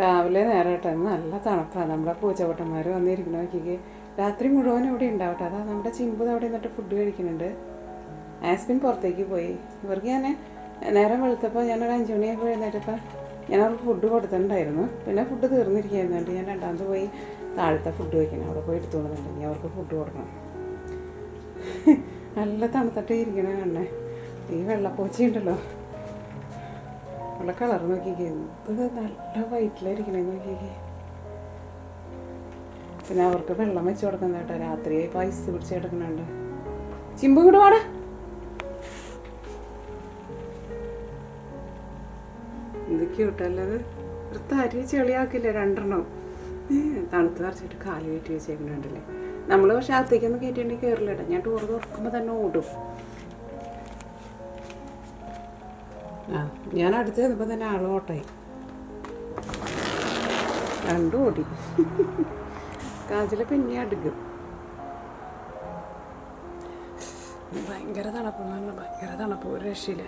രാവിലെ നേരട്ടെ നല്ല തണുപ്പാണ് നമ്മുടെ പൂച്ചവട്ടന്മാർ വന്നിരിക്കണ നോക്കിക്ക്. രാത്രി മുഴുവൻ ഇവിടെ ഉണ്ടാവട്ടെ. അതാ നമ്മുടെ ചിമ്പു അവിടെ നിന്നിട്ട് ഫുഡ് കഴിക്കുന്നുണ്ട്. ആസ്പിൻ പുറത്തേക്ക് പോയി. ഇവർക്ക് ഞാൻ നേരം വെളുത്തപ്പോൾ ഞാനൊരു അഞ്ച് മണിയൊക്കെ എഴുന്നേറ്റപ്പോൾ ഞാൻ അവർക്ക് ഫുഡ് കൊടുത്തിട്ടുണ്ടായിരുന്നു. പിന്നെ ഫുഡ് തീർന്നിരിക്കുന്നുണ്ട് ഞാൻ രണ്ടാമത് പോയി താഴത്തെ ഫുഡ് വയ്ക്കണം അവിടെ പോയി എടുത്തുകൊണ്ടുണ്ട് ഇനി അവർക്ക് ഫുഡ് കൊടുക്കണം. നല്ല തണുത്തിട്ട് ഇരിക്കണ കണ്ണേ. ഈ വെള്ളപ്പൂച്ചയുണ്ടല്ലോ. ഉള്ള കളർ നോക്കിക്കേ. ഇത് നല്ല വൈറ്റിലായിരിക്കണേ നോക്കിക്കേ. പിന്നെ അവർക്ക് വെള്ളം വെച്ച് കൊടുക്കുന്ന കേട്ടോ. രാത്രി പൈസ പിടിച്ച് കിടക്കണുണ്ട് ചിമ്പും കൂടെ വാടാ. എന്തൊക്കെ കിട്ടല്ലത് ഒരു തരി ചെളിയാക്കില്ല രണ്ടെണ്ണം. തണുത്ത് വരച്ചിട്ട് കാൽ കയറ്റി വെച്ചേക്കണുണ്ടല്ലേ നമ്മൾ പക്ഷെ അകത്തേക്കൊന്നും കയറ്റിയുണ്ടെങ്കിൽ കയറില്ല ഞാൻ ടൂർ തുറക്കുമ്പോൾ തന്നെ ഓടും. ഞാൻ അടുത്ത് ചെന്നപ്പോൾ തന്നെ ആൾ ഓട്ടായി രണ്ടും ഓടി. കാജിൽ പിന്നെ അടുക്കും. ഭയങ്കര തണുപ്പ് നല്ല ഭയങ്കര തണുപ്പ് ഒരു രക്ഷയില്ല.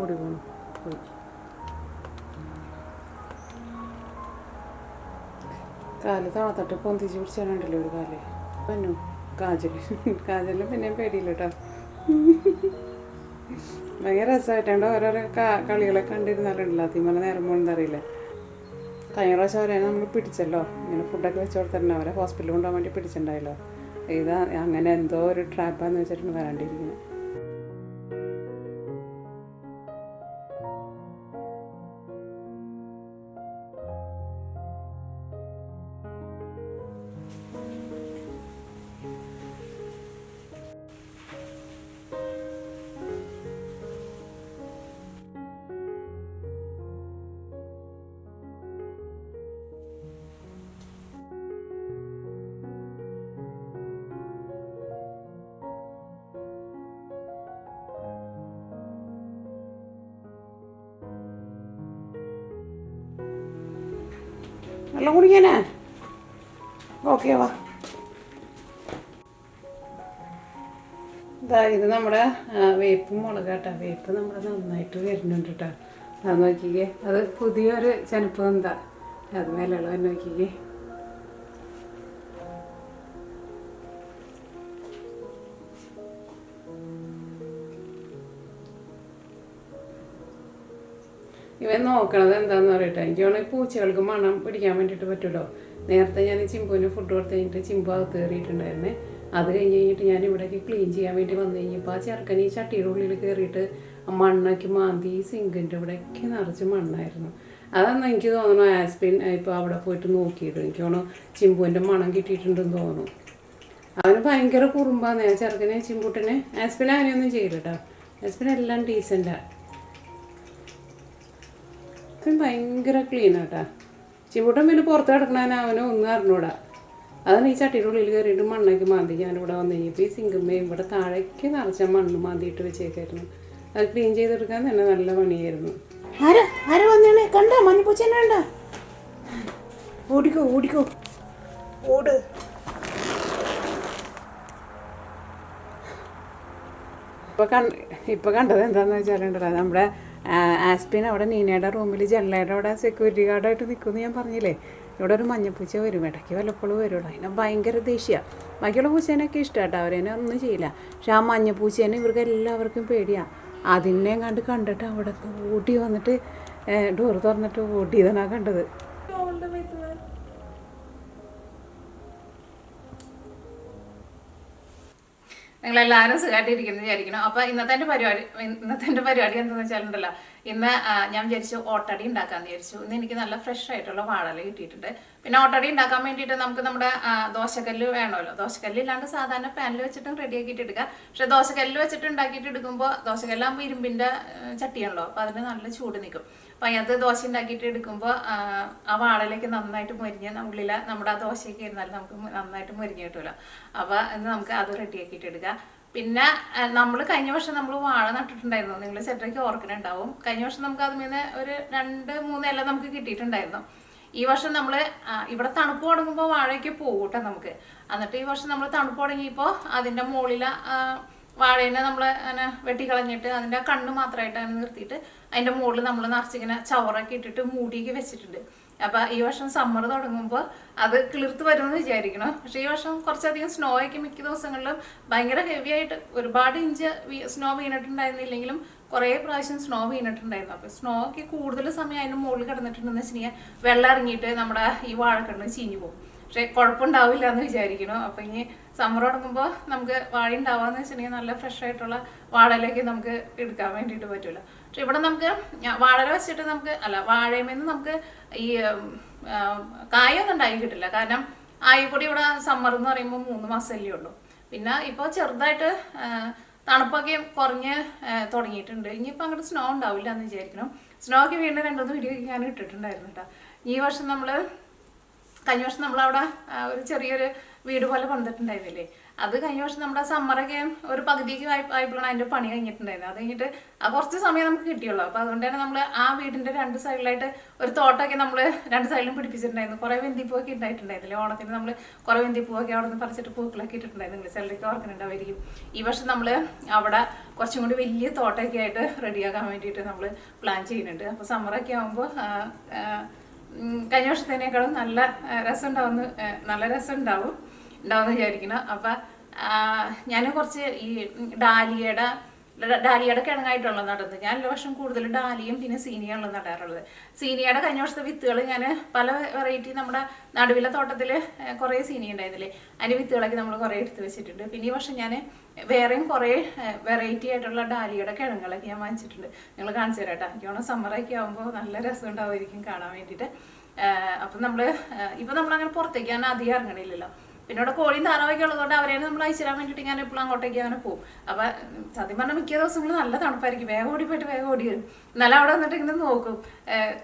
ഓടി പോണു കാൽ തണുത്തിട്ട് പൊന്തിച്ച് പിടിച്ചാലുണ്ടല്ലോ ഒരു കാൽ? പന്നു കാജൽ കാജലിന് പിന്നെ പേടിയില്ല കേട്ടോ. ഭയങ്കര രസമായിട്ടുണ്ട് ഓരോരോ കളികളെ കണ്ടിരുന്നാലുണ്ടല്ലോ. അതിമല നേരം പോകുന്നത് അറിയില്ല. കഴിഞ്ഞ പ്രാവശ്യം അവരെ നമ്മൾ പിടിച്ചല്ലോ. ഇങ്ങനെ ഫുഡൊക്കെ വെച്ച് കൊടുത്തിട്ടുണ്ട്. അവരെ ഹോസ്പിറ്റലിൽ കൊണ്ടുപോകാൻ വേണ്ടി പിടിച്ചിട്ടുണ്ടായല്ലോ. ഇത് അങ്ങനെ എന്തോ ഒരു ട്രാപ്പാന്ന് വെച്ചിട്ടുണ്ട് വരാണ്ടിരിക്കുന്നത്. വെള്ളം കുടിക്കാനാ ഓക്കെ വാ. ഇതാ ഇത് നമ്മുടെ വേപ്പ് മുളക് കേട്ടോ. വേപ്പ് നമ്മുടെ നന്നായിട്ട് വരുന്നുണ്ട് കേട്ടോ. അത് നോക്കിക്കേ. അത് പുതിയൊരു ചെനപ്പ് എന്താ അത് മേലുള്ള നോക്കിക്കേ. ഇവൻ നോക്കണത് എന്താന്ന് പറയട്ടെ. എനിക്ക് വേണമെങ്കിൽ പൂച്ചകൾക്ക് മണം പിടിക്കാൻ വേണ്ടിയിട്ട് പറ്റുമല്ലോ നേരത്തെ ഞാൻ ചിമ്പുവിന് ഫുഡ് കൊടുത്ത് കഴിഞ്ഞിട്ട് ചിമ്പു അകത്ത് കയറിയിട്ടുണ്ടായിരുന്നേ. അത് കഴിഞ്ഞ് കഴിഞ്ഞിട്ട് ഞാൻ ഇവിടേക്ക് ക്ലീൻ ചെയ്യാൻ വേണ്ടി വന്നു കഴിഞ്ഞപ്പോൾ ആ ചെറുക്കൻ ഈ ചട്ടിയുടെ ഉള്ളിൽ കയറിയിട്ട് ആ മണ്ണൊക്കെ മാന്തി സിങ്കിന്റെ ഇവിടെയൊക്കെ നിറച്ച് മണ്ണായിരുന്നു. അതാണ് എനിക്ക് തോന്നുന്നു ആസ്പിൻ ഇപ്പോൾ അവിടെ പോയിട്ട് നോക്കിയത്. എനിക്ക് തോന്നുന്നു ചിമ്പുവിന്റെ മണം കിട്ടിയിട്ടുണ്ടെന്ന് തോന്നുന്നു. അവന് ഭയങ്കര കുറുമ്പാന്ന്. ഞാൻ ചെറുക്കനെ ചിമ്പുട്ടിനെ ആസ്പിൻ അങ്ങനെയൊന്നും ചെയ്യില്ല കേട്ടോ ആസ്പിൻ എല്ലാം ഡീസന്റാണ് അവൻ ഭയങ്കര ക്ലീൻ ആട്ടാ. ചിമ്പൂട്ടൻ പിന്നെ പുറത്ത് കിടക്കണാൻ അവനെ ഒന്നും അറിഞ്ഞൂടാ. അതാണ് ഈ ചട്ടിയുടെ ഉള്ളിൽ കയറിയിട്ട് മണ്ണൊക്കെ മാന്തി ഞാൻ ഇവിടെ വന്നു. കഴിഞ്ഞപ്പോൾ ഈ സിങ്കുമ്മേ ഇവിടെ താഴേക്ക് നിറച്ച മണ്ണ് മാന്തിയിട്ട് വെച്ചേക്കായിരുന്നു. അത് ക്ലീൻ ചെയ്തെടുക്കാൻ തന്നെ നല്ല പണിയായിരുന്നു. ആരാ? ആരാ വന്നേണേ കണ്ട? മഞ്ഞപ്പൂച്ചേനെ കണ്ട? ഓടിക്കോ ഓടിക്കോ. ഓട്. ഇപ്പൊ കണ്ട ഇപ്പൊ കണ്ടത് എന്താന്ന് വെച്ചാലുണ്ടല്ലോ നമ്മുടെ ആസ്പിൻ അവിടെ നീനയുടെ റൂമിൽ ജനലയുടെ അവിടെ സെക്യൂരിറ്റി ഗാർഡായിട്ട് നിൽക്കുമെന്ന് ഞാൻ പറഞ്ഞില്ലേ? ഇവിടെ ഒരു മഞ്ഞപ്പൂച്ച വരും. ഇടയ്ക്ക് വല്ലപ്പോഴും വരുള്ളൂ. അതിനെ ഭയങ്കര ദേഷ്യമാണ് ബാക്കിയുള്ള പൂച്ചേനൊക്കെ ഇഷ്ടമാട്ടോ അവരതിനെ ഒന്നും ചെയ്യില്ല. പക്ഷെ ആ മഞ്ഞപ്പൂച്ചേനെ ഇവർക്ക് എല്ലാവർക്കും പേടിയാണ് അതിനെ കണ്ട് കണ്ടിട്ട് അവിടെ ഓടി വന്നിട്ട് ഡോറ് തുറന്നിട്ട് ഓടിയതാണ് കണ്ടത്. നിങ്ങളെല്ലാവരും സുഖമായിട്ടിരിക്കുന്നു വിചാരിക്കണം അപ്പൊ ഇന്നത്തെ പരിപാടി ഇന്നത്തെ പരിപാടി എന്താണെന്ന് വെച്ചാലുണ്ടല്ലോ ഇന്ന് ഞാൻ വിചാരിച്ചു ഓട്ടടി ഉണ്ടാക്കാന്ന് വിചാരിച്ചു. ഇന്ന് എനിക്ക് നല്ല ഫ്രഷ് ആയിട്ടുള്ള വാഴല കിട്ടിയിട്ടുണ്ട്. പിന്നെ ഓട്ടടി ഉണ്ടാക്കാൻ വേണ്ടിയിട്ട് നമുക്ക് നമ്മുടെ ദോശക്കല്ല് വേണമല്ലോ. ദോശക്കല്ല് ഇല്ലാണ്ട് സാധാരണ പാനിൽ വെച്ചിട്ടും റെഡി ആക്കിയിട്ട് എടുക്കാം. പക്ഷെ ദോശക്കല്ല് വെച്ചിട്ട് ഉണ്ടാക്കിയിട്ട് എടുക്കുമ്പോൾ ദോശക്കല്ലാകുമ്പോൾ ഇരുമ്പിന്റെ ചട്ടിയാണല്ലോ. അപ്പൊ അതിന് നല്ല ചൂട് നിൽക്കും. അപ്പൊ അതിനകത്ത് ദോശ ഉണ്ടാക്കിയിട്ട് എടുക്കുമ്പോൾ ആ വാഴലേക്ക് നന്നായിട്ട് മുരിഞ്ഞ ഉള്ളില നമ്മുടെ ആ ദോശയൊക്കെ ഇരുന്നാൽ നമുക്ക് നന്നായിട്ട് മുരിഞ്ഞ് കിട്ടുമല്ലോ അപ്പൊ ഇന്ന് നമുക്ക് അത് റെഡി ആക്കിയിട്ട് എടുക്കാം. പിന്നെ നമ്മൾ കഴിഞ്ഞ വർഷം നമ്മൾ വാഴ നട്ടിട്ടുണ്ടായിരുന്നു. നിങ്ങൾ ചെറ്റയ്ക്ക് ഓർക്കുന്നുണ്ടാവും കഴിഞ്ഞ വർഷം നമുക്ക് അതിൽ ഒരു രണ്ട് മൂന്ന് ഇല നമുക്ക് കിട്ടിയിട്ടുണ്ടായിരുന്നു. ഈ വർഷം നമ്മൾ ഇവിടെ തണുപ്പ് തുടങ്ങുമ്പോൾ വാഴയ്ക്ക് പോകൂട്ടെ നമുക്ക്. എന്നിട്ട് ഈ വർഷം നമ്മൾ തണുപ്പ് തുടങ്ങിയപ്പോൾ അതിന്റെ മുകളിലെ വാഴേനെ നമ്മൾ അങ്ങനെ വെട്ടിക്കളഞ്ഞിട്ട് അതിന്റെ കണ്ണ് മാത്രമായിട്ട് അങ്ങനെ നിർത്തിയിട്ട് അതിന്റെ മുകളിൽ നമ്മൾ നിറച്ചിങ്ങനെ ചവറൊക്കെ ഇട്ടിട്ട് മൂടിയൊക്കെ വെച്ചിട്ടുണ്ട്. അപ്പൊ ഈ വർഷം സമ്മർ തുടങ്ങുമ്പോൾ അത് കിളിർത്ത് വരുമെന്ന് വിചാരിക്കണം. പക്ഷെ ഈ വർഷം കുറച്ചധികം സ്നോ ഒക്കെ മിക്ക ദിവസങ്ങളിലും ഭയങ്കര ഹെവി ആയിട്ട് ഒരുപാട് ഇഞ്ച് സ്നോ വീണിട്ടുണ്ടായിരുന്നില്ലെങ്കിലും കുറേ പ്രാവശ്യം സ്നോ വീണിട്ടുണ്ടായിരുന്നു. അപ്പൊ സ്നോ ഒക്കെ കൂടുതൽ സമയം അതിന് മുകളിൽ കിടന്നിട്ടുണ്ടെന്ന് വെച്ചിട്ടുണ്ടെങ്കിൽ വെള്ളം ഇറങ്ങിയിട്ട് നമ്മുടെ ഈ വാഴക്കണ്ണ് ചീഞ്ഞു പോകും. പക്ഷെ കുഴപ്പമുണ്ടാവില്ല എന്ന് വിചാരിക്കണം അപ്പൊ ഇനി സമ്മർ തുടങ്ങുമ്പോൾ നമുക്ക് വാഴ ഉണ്ടാവാന്ന് വെച്ചിട്ടുണ്ടെങ്കിൽ നല്ല ഫ്രഷ് ആയിട്ടുള്ള വാഴയിലേക്ക് നമുക്ക് എടുക്കാൻ വേണ്ടിയിട്ട് പറ്റൂല. പക്ഷെ ഇവിടെ നമുക്ക് വാഴ വെച്ചിട്ട് നമുക്ക് അല്ല വാഴയുമെന്ന് നമുക്ക് ഈ കായൊന്നും ഉണ്ടായി കിട്ടില്ല. കാരണം ആയിക്കൂടി ഇവിടെ സമ്മർ എന്ന് പറയുമ്പോൾ മൂന്ന് മാസമല്ലേ ഉള്ളൂ. പിന്നെ ഇപ്പോൾ ചെറുതായിട്ട് തണുപ്പൊക്കെ കുറഞ്ഞ് തുടങ്ങിയിട്ടുണ്ട്. ഇനിയിപ്പോൾ അങ്ങോട്ട് സ്നോ ഉണ്ടാവില്ല എന്ന് വിചാരിക്കണം സ്നോ ഒക്കെ വീണ്ടും രണ്ടൊന്ന് വീഡിയോ ഞാൻ ഇട്ടിട്ടുണ്ടായിരുന്നു കേട്ടോ. ഈ വർഷം നമ്മൾ കഴിഞ്ഞ വർഷം നമ്മളവിടെ ഒരു ചെറിയൊരു വീട് പോലെ പണിതിട്ടുണ്ടായിരുന്നില്ലേ? അത് കഴിഞ്ഞ വർഷം നമ്മുടെ സമ്മറൊക്കെ ഒരു പകുതിക്ക് ആയി- ആയപ്പോഴാണ് അതിന്റെ പണി കഴിഞ്ഞിട്ടുണ്ടായിരുന്നത്. അത് കഴിഞ്ഞിട്ട് ആ കുറച്ച് സമയം നമുക്ക് കിട്ടിയുള്ളൂ. അപ്പൊ അതുകൊണ്ട് തന്നെ നമ്മൾ ആ വീടിന്റെ രണ്ട് സൈഡിലായിട്ട് ഒരു തോട്ടമൊക്കെ നമ്മൾ രണ്ട് സൈഡിലും പിടിപ്പിച്ചിട്ടുണ്ടായിരുന്നു. കുറെ വെന്തിപ്പൂവൊക്കെ ഉണ്ടായിട്ടുണ്ടായിരുന്നില്ലേ? ഓണത്തിന് നമ്മൾ കുറെ വെന്തിപ്പൂവൊക്കെ അവിടെ നിന്ന് പറിച്ചിട്ട് പൂക്കളൊക്കെ ഇട്ടിട്ടുണ്ടായിരുന്നു. നിങ്ങൾ ചിലരൊക്കെ ഓർക്കുന്നുണ്ടായിരിക്കും ഈ വർഷം നമ്മൾ അവിടെ കുറച്ചും കൂടി വലിയ തോട്ടമൊക്കെ ആയിട്ട് റെഡിയാക്കാൻ വേണ്ടിയിട്ട് നമ്മൾ പ്ലാൻ ചെയ്യുന്നുണ്ട്. അപ്പോൾ സമ്മറൊക്കെ ആകുമ്പോൾ കഴിഞ്ഞ വർഷത്തേനേക്കാളും നല്ല രസം ഉണ്ടാവുന്നു നല്ല രസം ഉണ്ടാവും. ഉണ്ടാവും വിചാരിക്കണം അപ്പം ഞാൻ കുറച്ച് ഈ ഡാലിയയുടെ ഡാലിയയുടെ കിഴങ്ങായിട്ടുള്ള നടുന്നത് ഞാൻ എല്ലാ വർഷം കൂടുതൽ ഡാലിയും പിന്നെ സീനിയാണല്ലോ നടാറുള്ളത്. സീനിയയുടെ കഴിഞ്ഞ വർഷത്തെ വിത്തുകൾ ഞാൻ പല വെറൈറ്റി നമ്മുടെ നടുവിലെ തോട്ടത്തിൽ കുറേ സീനിയ ഉണ്ടായിരുന്നില്ലേ? അതിന്റെ വിത്തുകളൊക്കെ നമ്മൾ കുറേ എടുത്ത് വെച്ചിട്ടുണ്ട്. പിന്നെ ഈ വർഷം ഞാൻ വേറെയും കുറേ വെറൈറ്റി ആയിട്ടുള്ള ഡാലിയുടെ കിഴങ്ങുകളൊക്കെ ഞാൻ വാങ്ങിച്ചിട്ടുണ്ട്. നിങ്ങൾ കാണിച്ചു തരാം കേട്ടോ എനിക്ക് തോന്നുന്നു സമ്മറൊക്കെ ആകുമ്പോൾ നല്ല രസം ഉണ്ടാവുമായിരിക്കും കാണാൻ വേണ്ടിയിട്ട്. അപ്പം നമ്മൾ ഇപ്പം നമ്മളങ്ങനെ പുറത്തേക്ക് ഞാൻ അധികം ഇറങ്ങണില്ലല്ലോ. പിന്നെ ഇവിടെ കോഴിയും താറാവൊക്കെ ഉള്ളതുകൊണ്ട് അവരെ നമ്മൾ അയച്ചിരാൻ വേണ്ടിയിട്ട് ഞാൻ എപ്പോഴും അങ്ങോട്ടേക്ക് അങ്ങനെ പോകും. അപ്പം സത്യം പറഞ്ഞാൽ മിക്ക ദിവസങ്ങളും നല്ല തണുപ്പായിരിക്കും. വേഗം ഓടി പോയിട്ട് വേഗം ഓടി വരും. എന്നാലും അവിടെ വന്നിട്ട് ഇങ്ങനെ നോക്കും.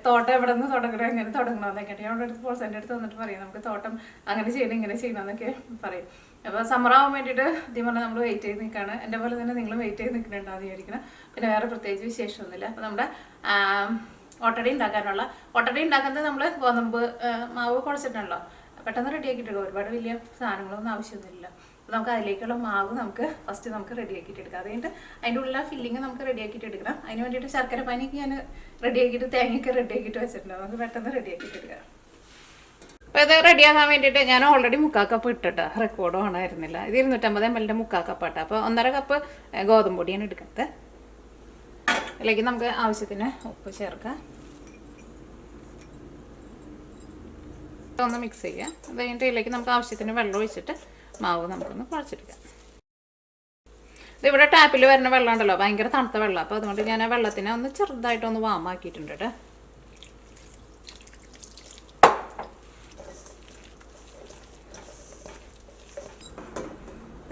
തോട്ടം എവിടെ നിന്ന് തുടങ്ങണം എങ്ങനെ തുടങ്ങണമെന്നൊക്കെ ഞാൻ അവിടെ അടുത്ത് പോൾസ് എന്റെ അടുത്ത് വന്നിട്ട് പറയും നമുക്ക് തോട്ടം അങ്ങനെ ചെയ്യണം ഇങ്ങനെ ചെയ്യണം എന്നൊക്കെ പറയും. അപ്പോൾ സമ്മറാവാൻ വേണ്ടിയിട്ട് സത്യം പറഞ്ഞാൽ നമ്മൾ വെയിറ്റ് ചെയ്ത് നിൽക്കുകയാണ് എന്റെ പോലെ തന്നെ നിങ്ങൾ വെയിറ്റ് ചെയ്ത് നിൽക്കുന്നുണ്ടാകും വിചാരിക്കണം. പിന്നെ വേറെ പ്രത്യേകിച്ച് വിശേഷമൊന്നുമില്ല. അപ്പോൾ നമ്മുടെ ഓട്ടടി ഉണ്ടാക്കാനുള്ള ഓട്ടടി ഉണ്ടാക്കുന്നത് നമ്മൾ ഗോതമ്പ് മാവ് കുഴച്ചിട്ടുണ്ടല്ലോ. പെട്ടെന്ന് റെഡിയാക്കിയിട്ടിടുക ഒരുപാട് വലിയ സാധനങ്ങളൊന്നും ആവശ്യമൊന്നുമില്ല. അപ്പോൾ നമുക്ക് അതിലേക്കുള്ള മാവ് നമുക്ക് ഫസ്റ്റ് നമുക്ക് റെഡിയാക്കിയിട്ട് എടുക്കാം. അത് കഴിഞ്ഞിട്ട് അതിന്റെ ഉള്ള ഫില്ലിങ് നമുക്ക് റെഡിയാക്കിയിട്ട് എടുക്കണം. അതിന് വേണ്ടിയിട്ട് ശർക്കര പാനിക്ക് ഞാൻ റെഡിയാക്കിയിട്ട് തേങ്ങയൊക്കെ റെഡിയാക്കിയിട്ട് വെച്ചിട്ടുണ്ട് നമുക്ക് പെട്ടെന്ന് റെഡിയാക്കിയിട്ട് എടുക്കാം. അപ്പോൾ ഇത് റെഡിയാക്കാൻ വേണ്ടിയിട്ട് ഞാൻ ഓൾറെഡി മുക്കാൽ കപ്പ് ഇട്ടിട്ട് റെക്കോർഡ് ഓണായിരുന്നില്ല. ഇത് ഇരുന്നൂറ്റമ്പത് എം എല്ലിന്റെ മുക്കാൽ കപ്പ് ഇട്ട അപ്പോൾ ഒന്നര കപ്പ് ഗോതമ്പ് പൊടിയാണ് എടുക്കുന്നത്. അല്ലെങ്കിൽ നമുക്ക് ആവശ്യത്തിന് ഉപ്പ് ചേർക്കാം. ഒന്ന് മിക്സ് ചെയ്യാം അത് ഇതിലേക്ക് നമുക്ക് ആവശ്യത്തിന് വെള്ളം ഒഴിച്ചിട്ട് മാവ് നമുക്കൊന്ന് കുഴച്ചെടുക്കാം. ഇവിടെ ടാപ്പിൽ വരുന്ന വെള്ളം ഉണ്ടല്ലോ ഭയങ്കര തണുത്ത വെള്ളം. അപ്പോൾ അതുകൊണ്ട് ഞാൻ ആ വെള്ളത്തിനെ ഒന്ന് ചെറുതായിട്ടൊന്ന് വാമാക്കിയിട്ടുണ്ട് കേട്ടോ.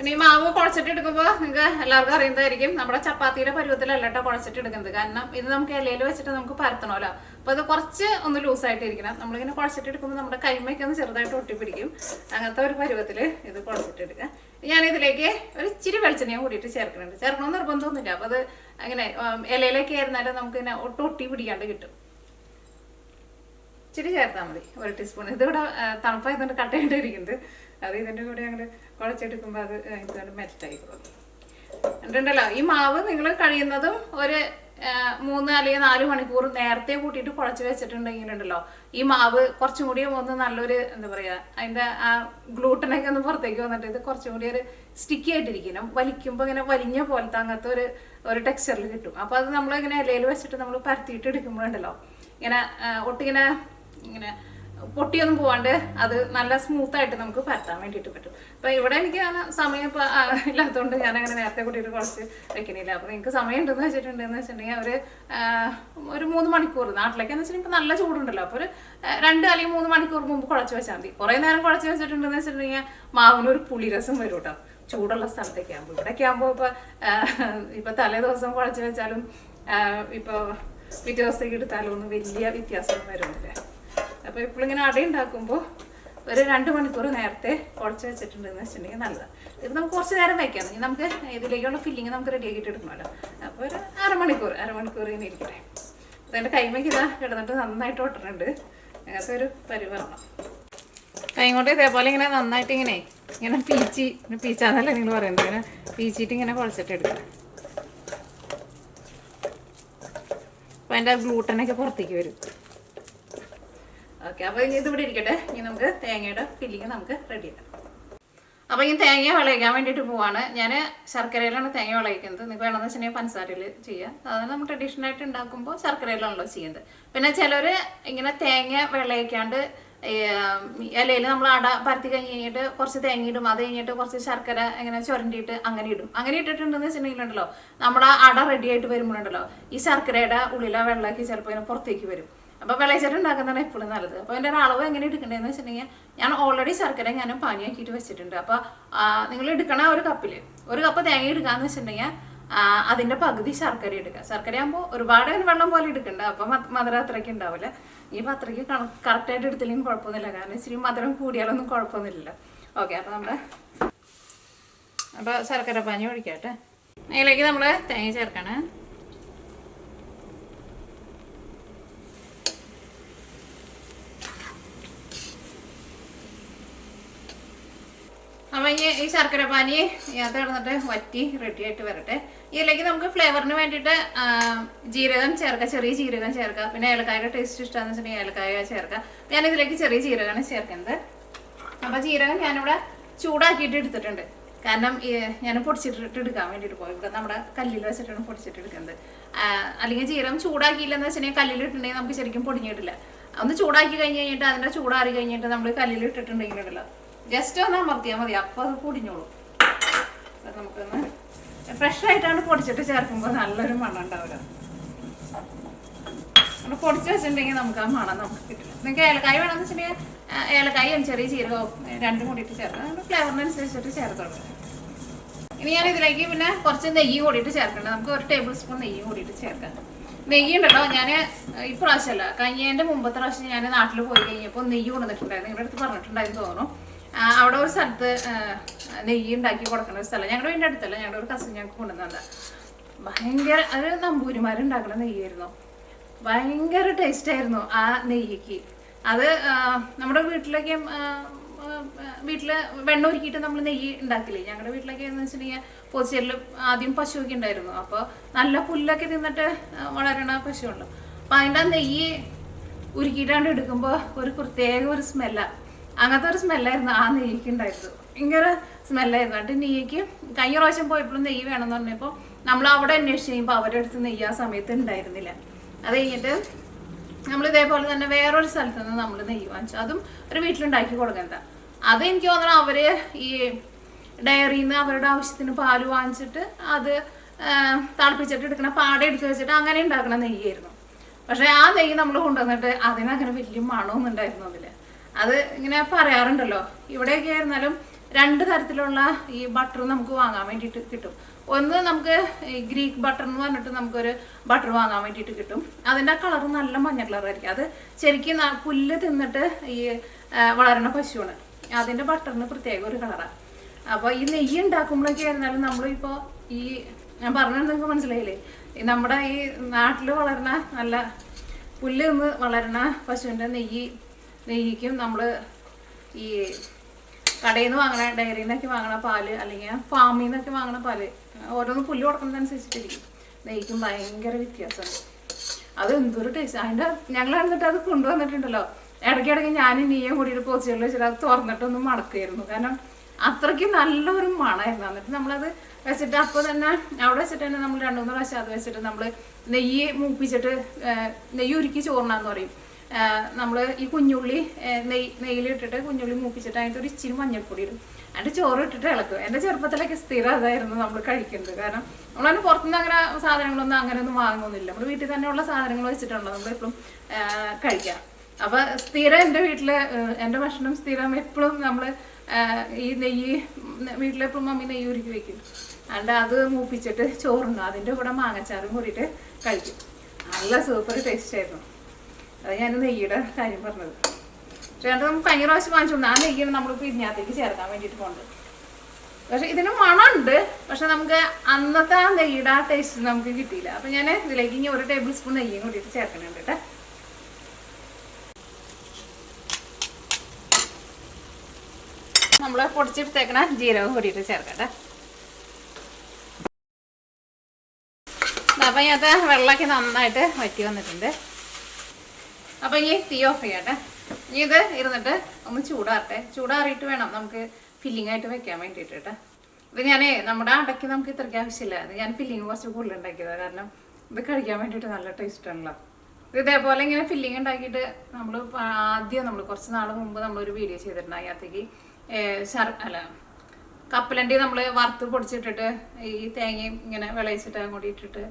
പിന്നെ ഈ മാവ് കുഴച്ചിട്ട് എടുക്കുമ്പോൾ നിങ്ങൾക്ക് എല്ലാവർക്കും അറിയുന്നതായിരിക്കും. നമ്മുടെ ചപ്പാത്തിയുടെ പരുവത്തിലല്ല കേട്ടോ കുഴച്ചിട്ട് എടുക്കുന്നത്. കാരണം ഇത് നമുക്ക് ഇലയിൽ വെച്ചിട്ട് നമുക്ക് പരത്തണമല്ലോ. അപ്പോൾ അത് കുറച്ച് ഒന്ന് ലൂസായിട്ട് ഇരിക്കണം നമ്മളിങ്ങനെ കുഴച്ചിട്ട് എടുക്കുമ്പോൾ നമ്മുടെ കൈമയ്ക്ക് ഒന്ന് ചെറുതായിട്ട് ഒട്ടിപ്പിടിക്കും. അങ്ങനത്തെ ഒരു പരുവത്തിൽ ഇത് കുഴച്ചിട്ട് എടുക്കാം ഞാൻ ഇതിലേക്ക് ഒരു ഇച്ചിരി വെളിച്ചെണ്ണയും കൂടിയിട്ട് ചേർക്കുന്നുണ്ട്. ചേർക്കണമെന്ന് നിർബന്ധമൊന്നുമില്ല. അപ്പോൾ അത് അങ്ങനെ ഇലയിലേക്ക് ആയിരുന്നാലും നമുക്ക് ഇങ്ങനെ ഒട്ടും ഒട്ടി പിടിക്കാണ്ട് കിട്ടും. ഇച്ചിരി ചേർത്താൽ മതി. ഒരു ടീസ്പൂൺ. ഇതിവിടെ തണുപ്പായതുകൊണ്ട് കട്ടയായിട്ട് ചെയ്തിരിക്കുന്നത് അത് ഇതിന്റെ കൂടെ ഞങ്ങൾ കുഴച്ചെടുക്കുമ്പോൾ അത് ഇതുകൊണ്ട് മെൽറ്റായിക്കോളും കണ്ടിട്ടുണ്ടല്ലോ ഈ മാവ് നിങ്ങൾ കഴിയുന്നതും ഒരു മൂന്ന് അല്ലെങ്കിൽ നാല് മണിക്കൂർ നേരത്തെ കൂട്ടിയിട്ട് കുഴച്ച് വെച്ചിട്ടുണ്ടെങ്കിലുണ്ടല്ലോ ഈ മാവ് കുറച്ചും കൂടി ഒന്ന് നല്ലൊരു എന്താ പറയുക അതിന്റെ ആ ഗ്ലൂട്ടനൊക്കെ ഒന്ന് പുറത്തേക്ക് വന്നിട്ട് ഇത് കുറച്ചും കൂടി ഒരു സ്റ്റിക്കി ആയിട്ടിരിക്കണം വലിക്കുമ്പോൾ ഇങ്ങനെ വലിഞ്ഞ പോലത്തെ അങ്ങനത്തെ ഒരു ഒരു ടെക്സ്ചറിൽ കിട്ടും. അപ്പോൾ അത് നമ്മളിങ്ങനെ ഇലയിൽ വെച്ചിട്ട് നമ്മൾ പരത്തിയിട്ട് എടുക്കുമ്പോഴുണ്ടല്ലോ ഇങ്ങനെ ഒട്ടിങ്ങനെ ഇങ്ങനെ പൊട്ടിയൊന്നും പോവാണ്ട് അത് നല്ല സ്മൂത്ത് ആയിട്ട് നമുക്ക് പരത്താൻ വേണ്ടിയിട്ട് പറ്റും. അപ്പൊ ഇവിടെ എനിക്ക് സമയം ഇല്ലാത്തതുകൊണ്ട് ഞാൻ അങ്ങനെ നേരത്തെ കൂട്ടിയിട്ട് കുറച്ച് വെക്കണില്ല. അപ്പൊ നിങ്ങൾക്ക് സമയം ഉണ്ടെന്ന് വെച്ചിട്ടുണ്ടെന്ന് വെച്ചിട്ടുണ്ടെങ്കിൽ ആ, ഒരു മൂന്ന് മണിക്കൂർ. നാട്ടിലേക്കെന്ന് വെച്ചിട്ടുണ്ടെങ്കിൽ നല്ല ചൂടുണ്ടല്ലോ. അപ്പൊ ഒരു രണ്ട് അല്ലെങ്കിൽ മൂന്ന് മണിക്കൂർ മുമ്പ് കുഴച്ച് വെച്ചാൽ മതി. കുറെ നേരം കുഴച്ച് വെച്ചിട്ടുണ്ടെന്ന് വെച്ചിട്ടുണ്ടെങ്കിൽ മാവിന് ഒരു പുളിരസം വരും കേട്ടോ ചൂടുള്ള സ്ഥലത്തേക്ക് ആകുമ്പോൾ ഇവിടെയൊക്കെ ആകുമ്പോൾ ഇപ്പൊ ഇപ്പൊ തലേ ദിവസം കുഴച്ച് വെച്ചാലും ഇപ്പൊ പിറ്റേ ദിവസത്തേക്ക് എടുത്താലും ഒന്നും വലിയ വ്യത്യാസം വരുന്നില്ല. അപ്പോൾ ഇപ്പോഴിങ്ങനെ അട ഉണ്ടാക്കുമ്പോൾ ഒരു രണ്ട് മണിക്കൂർ നേരത്തെ കുറച്ച് വെച്ചിട്ടുണ്ടെന്ന് വെച്ചിട്ടുണ്ടെങ്കിൽ നല്ലതാണ് ഇത് നമുക്ക് കുറച്ച് നേരം വയ്ക്കാം ഇനി നമുക്ക് ഇതിലേക്കുള്ള ഫില്ലിങ് നമുക്ക് റെഡി ആക്കിയിട്ട് എടുക്കണമല്ലോ. അപ്പോൾ ഒരു അരമണിക്കൂർ അരമണിക്കൂർ ഇങ്ങനെ ഇരിക്കട്ടെ. അതെന്റെ കൈമയ്ക്ക് ഇതാ കിടന്നിട്ട് നന്നായിട്ട് ഒട്ടുന്നുണ്ട് അങ്ങനത്തെ ഒരു പരിവരണം കൈ കൊണ്ട് ഇതേപോലെ ഇങ്ങനെ നന്നായിട്ട് ഇങ്ങനെ ഇങ്ങനെ പീച്ചി പീച്ചാന്നല്ല നിങ്ങൾ പറയുന്നത്. ഇങ്ങനെ പീച്ചിട്ട് ഇങ്ങനെ കുഴച്ചിട്ട് എടുക്കാം. അപ്പോൾ അതിന്റെ ഗ്ലൂട്ടനൊക്കെ പുറത്തേക്ക് വരും. ഓക്കെ അപ്പോൾ ഇനി ഇതിവിടെ ഇരിക്കട്ടെ. ഇനി നമുക്ക് തേങ്ങയുടെ ഫില്ലിങ് നമുക്ക് റെഡി ആക്കാം. അപ്പോൾ ഇനി തേങ്ങ വിളയിക്കാൻ വേണ്ടിയിട്ട് പോവാണ്. ഞാൻ ശർക്കരയിലാണ് തേങ്ങ വിളയിക്കുന്നത്. നിങ്ങൾക്ക് വേണമെന്ന് വെച്ചിട്ടുണ്ടെങ്കിൽ പഞ്ചസാരയിൽ ചെയ്യാം. അതാണ് നമ്മൾ ട്രഡീഷണൽ ആയിട്ട് ഉണ്ടാക്കുമ്പോൾ ശർക്കരയിലാണല്ലോ ചെയ്യുന്നത് പിന്നെ ചിലർ ഇങ്ങനെ തേങ്ങ വിളയിക്കാണ്ട് ഇലയിൽ നമ്മൾ അട പരത്തി കഴിഞ്ഞ് കഴിഞ്ഞിട്ട് കുറച്ച് തേങ്ങ ഇടും. അത് കഴിഞ്ഞിട്ട് കുറച്ച് ശർക്കര ഇങ്ങനെ ചുരണ്ടിയിട്ട് അങ്ങനെ ഇടും. അങ്ങനെ ഇട്ടിട്ടുണ്ടെന്ന് വെച്ചിട്ടുണ്ടെങ്കിലുണ്ടല്ലോ. നമ്മുടെ അട റെഡി ആയിട്ട് വരുമ്പോഴുണ്ടല്ലോ. ഈ ശർക്കരയുടെ ഉള്ളിലെ വെള്ളമൊക്കെ ചിലപ്പോൾ ഇങ്ങനെ പുറത്തേക്ക് വരും. അപ്പൊ വിളയിച്ചിട്ട് ഉണ്ടാക്കുന്നതാണ് എപ്പോഴും നല്ലത്. അപ്പൊ എന്റെ ഒരു അളവ് എങ്ങനെ എടുക്കണ്ടെന്ന് വെച്ചിട്ടുണ്ടെങ്കിൽ ഞാൻ ഓൾറെഡി ശർക്കര ഞാൻ പാനിയാക്കിയിട്ട് വെച്ചിട്ടുണ്ട്. അപ്പൊ നിങ്ങൾ എടുക്കണ ഒരു കപ്പിൽ ഒരു കപ്പ് തേങ്ങ എടുക്കാന്ന് വെച്ചിട്ടുണ്ടെങ്കിൽ അതിന്റെ പകുതി ശർക്കര എടുക്കുക. ശർക്കര ആകുമ്പോൾ ഒരുപാട് വെള്ളം പോലെ എടുക്കണ്ട. അപ്പൊ മധുരം അത്രയ്ക്ക് ഉണ്ടാവില്ല. ഈ പത്രയ്ക്ക് കറക്റ്റ് ആയിട്ട് എടുത്തില്ലെങ്കിൽ കുഴപ്പമൊന്നുമില്ല. കാരണം ഇച്ചിരി മധുരം കൂടിയാലൊന്നും കുഴപ്പമൊന്നുമില്ല ഓക്കെ അപ്പൊ നമ്മുടെ അപ്പൊ ശർക്കര പാനി ഒഴിക്കട്ടെ. അതിലേക്ക് നമ്മൾ തേങ്ങ ചേർക്കണം അപ്പൊ ഇനി ഈ ശർക്കര പാനി അത് കിടന്നിട്ട് വറ്റി റെഡി ആയിട്ട് വരട്ടെ. ഇതിലേക്ക് നമുക്ക് ഫ്ലേവറിന് വേണ്ടിയിട്ട് ജീരകം ചേർക്കാം ചെറിയ ജീരകം ചേർക്കാം. പിന്നെ ഏലക്കായുടെ ടേസ്റ്റ് ഇഷ്ടമാണെന്ന് വെച്ചിട്ടുണ്ടെങ്കിൽ ഏലക്കായ ചേർക്കാം. ഞാൻ ഇതിലേക്ക് ചെറിയ ജീരകമാണ് ചേർക്കുന്നത്. അപ്പൊ ജീരകം ഞാനിവിടെ ചൂടാക്കിയിട്ട് എടുത്തിട്ടുണ്ട്. കാരണം ഞാൻ പൊടിച്ചിട്ട് എടുക്കാൻ വേണ്ടിയിട്ട് പോയി. ഇവിടെ നമ്മുടെ കല്ലിൽ വെച്ചിട്ടാണ് പൊടിച്ചിട്ട് എടുക്കുന്നത്. അല്ലെങ്കിൽ ജീരകം ചൂടാക്കിയില്ലെന്ന് വെച്ചിട്ടുണ്ടെങ്കിൽ കല്ലിൽ ഇട്ടിട്ടുണ്ടെങ്കിൽ നമുക്ക് ശരിക്കും പൊടിഞ്ഞിട്ടില്ല. ഒന്ന് ചൂടാക്കി കഴിഞ്ഞ് കഴിഞ്ഞിട്ട് അതിന്റെ ചൂടാറി കഴിഞ്ഞിട്ട് നമ്മൾ കല്ലിൽ ഇട്ടിട്ടുണ്ടെങ്കിലുണ്ടല്ലോ ജസ്റ്റ് ഒന്ന് അമർത്തിയാൽ മതി. അപ്പോൾ അത് പൊടിഞ്ഞോളും. നമുക്കൊന്ന് ഫ്രഷ് ആയിട്ടാണ് പൊടിച്ചിട്ട് ചേർക്കുമ്പോൾ നല്ലൊരു മണം ഉണ്ടാവില്ല. നമ്മൾ പൊടിച്ച് വെച്ചിട്ടുണ്ടെങ്കിൽ നമുക്ക് ആ മണം നമുക്ക് കിട്ടില്ല നിങ്ങൾക്ക് ഏലക്കായ വേണമെന്ന് വെച്ചിട്ടുണ്ടെങ്കിൽ ഏലക്കായും ചെറിയ ജീരകവും രണ്ടും കൂടിയിട്ട് ചേർക്കണം ഫ്ലേവറിനനുസരിച്ചിട്ട് ചേർത്തോളൂ. ഇനി ഞാൻ ഇതിലേക്ക് പിന്നെ കുറച്ച് നെയ്യ് കൂടിയിട്ട് ചേർക്കണം നമുക്ക് ഒരു ടേബിൾ സ്പൂൺ നെയ്യ് കൂടിയിട്ട് ചേർക്കാം. നെയ്യ് ഉണ്ടല്ലോ ഞാൻ ഇപ്രാവശ്യമല്ല കഴിഞ്ഞതിന്റെ മുമ്പത്തെ പ്രാവശ്യം ഞാൻ നാട്ടിൽ പോയി കഴിഞ്ഞപ്പോൾ നെയ്യ് കൊണ്ടുവന്നിട്ടുണ്ടായിരുന്നു. നിങ്ങളുടെ അടുത്ത് പറഞ്ഞിട്ടുണ്ടായിരുന്നു തോന്നുന്നു. അവിടെ ഒരു സ്ഥലത്ത് നെയ്യ് ഉണ്ടാക്കി കൊടുക്കുന്ന ഒരു സ്ഥലം. ഞങ്ങളുടെ വീടിന്റെ അടുത്തല്ല ഞങ്ങളുടെ ഒരു കസിൻ ഞങ്ങൾക്ക് കൊണ്ടുവന്നത് ഭയങ്കര അത് നമ്പൂരിമാരുണ്ടാക്കുന്ന നെയ്യായിരുന്നു. ഭയങ്കര ടേസ്റ്റ് ആയിരുന്നു ആ നെയ്യ്ക്ക്. അത് നമ്മുടെ വീട്ടിലൊക്കെ വീട്ടിൽ വെണ്ണ ഒരുക്കിയിട്ട് നമ്മൾ നെയ്യ് ഉണ്ടാക്കില്ലേ? ഞങ്ങളുടെ വീട്ടിലൊക്കെ എന്ന് വെച്ചിട്ടുണ്ടെങ്കിൽ പൊതിച്ചേരിൽ ആദ്യം പശുവൊക്കെ ഉണ്ടായിരുന്നു. അപ്പോൾ നല്ല പുല്ലൊക്കെ തിന്നിട്ട് വളരണ പശുവുണ്ട്. അപ്പം അതിന്റെ നെയ്യ് ഉരുക്കിയിട്ടാണ്ട് എടുക്കുമ്പോൾ ഒരു പ്രത്യേക ഒരു സ്മെല്ലാണ് അങ്ങനത്തെ ഒരു സ്മെല്ലായിരുന്നു ആ നെയ്യ്ക്ക് ഉണ്ടായിരുന്നത് ഭയങ്കര സ്മെല്ലായിരുന്നു. എന്നിട്ട് നെയ്യ്ക്ക് കഴിഞ്ഞ പ്രാവശ്യം പോയപ്പോഴും നെയ്യ് വേണമെന്ന് പറഞ്ഞപ്പോൾ നമ്മൾ അവിടെ അന്വേഷിച്ച് കഴിയുമ്പോൾ അവരുടെ അടുത്ത് നെയ്യ് ആ സമയത്ത് ഉണ്ടായിരുന്നില്ല. അത് കഴിഞ്ഞിട്ട് നമ്മൾ ഇതേപോലെ തന്നെ വേറൊരു സ്ഥലത്ത് നിന്ന് നമ്മൾ നെയ്യ് വാങ്ങിച്ചു. അതും ഒരു വീട്ടിലുണ്ടാക്കി കൊടുക്കുന്നതാ അത് എനിക്ക് തോന്നണം അവർ ഈ ഡയറിയിൽ നിന്ന് അവരുടെ ആവശ്യത്തിന് പാൽ വാങ്ങിച്ചിട്ട് അത് തണുപ്പിച്ചിട്ട് എടുക്കണ പാടെ എടുത്ത് വെച്ചിട്ട് അങ്ങനെ ഉണ്ടാക്കണ നെയ്യായിരുന്നു. പക്ഷെ ആ നെയ്യ് നമ്മൾ കൊണ്ടുവന്നിട്ട് അതിനങ്ങനെ വലിയ മണമൊന്നും ഉണ്ടായിരുന്നില്ല. അത് ഇങ്ങനെ പറയാറുണ്ടല്ലോ. ഇവിടെയൊക്കെ ആയിരുന്നാലും രണ്ട് തരത്തിലുള്ള ഈ ബട്ടർ നമുക്ക് വാങ്ങാൻ വേണ്ടിയിട്ട് കിട്ടും. ഒന്ന് നമുക്ക് ഗ്രീക്ക് ബട്ടർ എന്ന് പറഞ്ഞിട്ട് നമുക്കൊരു ബട്ടർ വാങ്ങാൻ വേണ്ടിയിട്ട് കിട്ടും. അതിന്റെ കളർ നല്ല മഞ്ഞ കളറായിരിക്കും അത് ശരിക്കും പുല്ല് തിന്നിട്ട് ഈ വളരുന്ന പശുവാണ്. അതിന്റെ ബട്ടറിന് പ്രത്യേക ഒരു കളറാണ് അപ്പോൾ ഈ നെയ്യ് ഉണ്ടാക്കുമ്പോഴൊക്കെ ആയിരുന്നാലും നമ്മളിപ്പോൾ ഈ ഞാൻ പറഞ്ഞത് നിങ്ങൾക്ക് മനസ്സിലായില്ലേ? നമ്മുടെ ഈ നാട്ടിൽ വളരുന്ന നല്ല പുല്ല് നിന്ന് വളരുന്ന പശുവിന്റെ നെയ്യ് നെയ്യിക്കും നമ്മൾ ഈ കടയിൽ നിന്ന് വാങ്ങണ ഡയറിയിൽ നിന്നൊക്കെ വാങ്ങണ പാൽ അല്ലെങ്കിൽ ഫാമിൽ നിന്നൊക്കെ വാങ്ങണ പാൽ ഓരോന്ന് പുല്ല് കൊടുക്കുന്നതനുസരിച്ചിട്ടിരിക്കും. നെയ്ക്കും ഭയങ്കര വ്യത്യാസമുണ്ട്. അത് എന്തൊരു ടേസ്റ്റ് അതിന്റെ ഞങ്ങൾ എന്നിട്ട് അത് കൊണ്ടുവന്നിട്ടുണ്ടല്ലോ. ഇടയ്ക്കിടയ്ക്ക് ഞാനും നീയും കൂടിയിട്ട് പോസ്റ്റുകളിൽ വെച്ചിട്ട് അത് തുറന്നിട്ടൊന്നും മടക്കുമായിരുന്നു കാരണം അത്രയ്ക്ക് നല്ലൊരു മണമായിരുന്നു. എന്നിട്ട് നമ്മളത് വെച്ചിട്ട് അപ്പോൾ തന്നെ അവിടെ വെച്ചിട്ട് തന്നെ നമ്മൾ രണ്ടു മൂന്ന് പ്രാവശ്യം അത് വെച്ചിട്ട് നമ്മൾ നെയ്യ് മൂപ്പിച്ചിട്ട് നെയ്യ് ഉരുക്കി ചോറിനാന്ന് പറയും. നമ്മൾ ഈ കുഞ്ഞുള്ളി നെയ് നെയ്യ് നെയ്യിലിട്ടിട്ട് കുഞ്ഞുള്ളി മൂപ്പിച്ചിട്ട് അതിന്റെ ഒരു ഇച്ചിരി മഞ്ഞൾപ്പൊടി ഇടും. അതിന്റെ ചോറ് ഇട്ടിട്ട് ഇളക്കും. എന്റെ ചെറുപ്പത്തിലൊക്കെ സ്ഥിരം അതായിരുന്നു നമ്മൾ കഴിക്കുന്നത്. കാരണം നമ്മളതിന് പുറത്തുനിന്ന് അങ്ങനെ സാധനങ്ങളൊന്നും അങ്ങനെ ഒന്നും വാങ്ങുന്നില്ല. നമ്മൾ വീട്ടിൽ തന്നെയുള്ള സാധനങ്ങൾ വെച്ചിട്ടുണ്ടോ നമ്മളെപ്പോഴും കഴിക്കാം. അപ്പോൾ സ്ഥിരം എന്റെ വീട്ടിൽ എന്റെ ഭക്ഷണം സ്ഥിരം എപ്പോഴും നമ്മൾ ഈ നെയ്യ് വീട്ടിലെപ്പോഴും മമ്മി നെയ്യ് ഉരുക്കി വെക്കും. അണ്ട് അത് മൂപ്പിച്ചിട്ട് ചോറുണ്ടോ അതിന്റെ കൂടെ മാങ്ങച്ചാറും കൂടിയിട്ട് കഴിക്കും. നല്ല സൂപ്പർ ടേസ്റ്റ് ആയിരുന്നു. അത് നെയ്യുടെ കാര്യം പറഞ്ഞത്. ചേട്ടൻ നമുക്ക് കഴിഞ്ഞ പ്രാവശ്യം വാങ്ങിച്ചു ആ നെയ്യാണ് നമ്മളിപ്പോൾ ഇതിനകത്തേക്ക് ചേർക്കാൻ വേണ്ടിയിട്ട് പോകുന്നത് പക്ഷെ ഇതിന് മണമുണ്ട്. പക്ഷെ നമുക്ക് അന്നത്തെ ആ നെയ്യുടെ ആ ടേസ്റ്റ് നമുക്ക് കിട്ടിയില്ല. അപ്പൊ ഞാൻ ഇതിലേക്ക് ഇനി ഒരു ടേബിൾ സ്പൂൺ നെയ്യും കൂടിയിട്ട് ചേർക്കണുണ്ട് കേട്ടോ. നമ്മൾ പൊടിച്ചെടുത്തേക്കണ ജീരകം കൂടിയിട്ട് ചേർക്കട്ടെ അപ്പം ഞാൻ വെള്ളമൊക്കെ നന്നായിട്ട് വറ്റി വന്നിട്ടുണ്ട്. അപ്പം ഇനി തീ ഓഫ് ചെയ്യട്ടെ. ഇനി ഇത് ഇരുന്നിട്ട് ഒന്ന് ചൂടാറട്ടെ. ചൂടാറിയിട്ട് വേണം നമുക്ക് ഫില്ലിംഗ് ആയിട്ട് വെക്കാൻ വേണ്ടിയിട്ട് കേട്ടോ. ഇത് ഞാൻ നമ്മുടെ അടയ്ക്ക് നമുക്ക് ഇത്രയ്ക്ക് ആവശ്യമില്ല. ഞാൻ ഫില്ലിങ് കുറച്ച് കൂടുതൽ ഉണ്ടാക്കിയതാണ് കാരണം ഇത് കഴിക്കാൻ വേണ്ടിയിട്ട് നല്ല ടേസ്റ്റ് ആണല്ലോ. ഇത് ഇതേപോലെ ഇങ്ങനെ ഫില്ലിംഗ് ഉണ്ടാക്കിയിട്ട് നമ്മൾ ആദ്യം നമ്മൾ കുറച്ച് നാൾ മുമ്പ് നമ്മളൊരു വീഡിയോ ചെയ്തിട്ടുണ്ട് അതിനകത്തേക്ക് ശർ അല്ല കപ്പലണ്ടി നമ്മൾ വറുത്ത് പൊടിച്ചിട്ടിട്ട് ഈ തേങ്ങയും ഇങ്ങനെ വിളയിച്ചിട്ട് അങ്ങോട്ട് ഇട്ടിട്ട്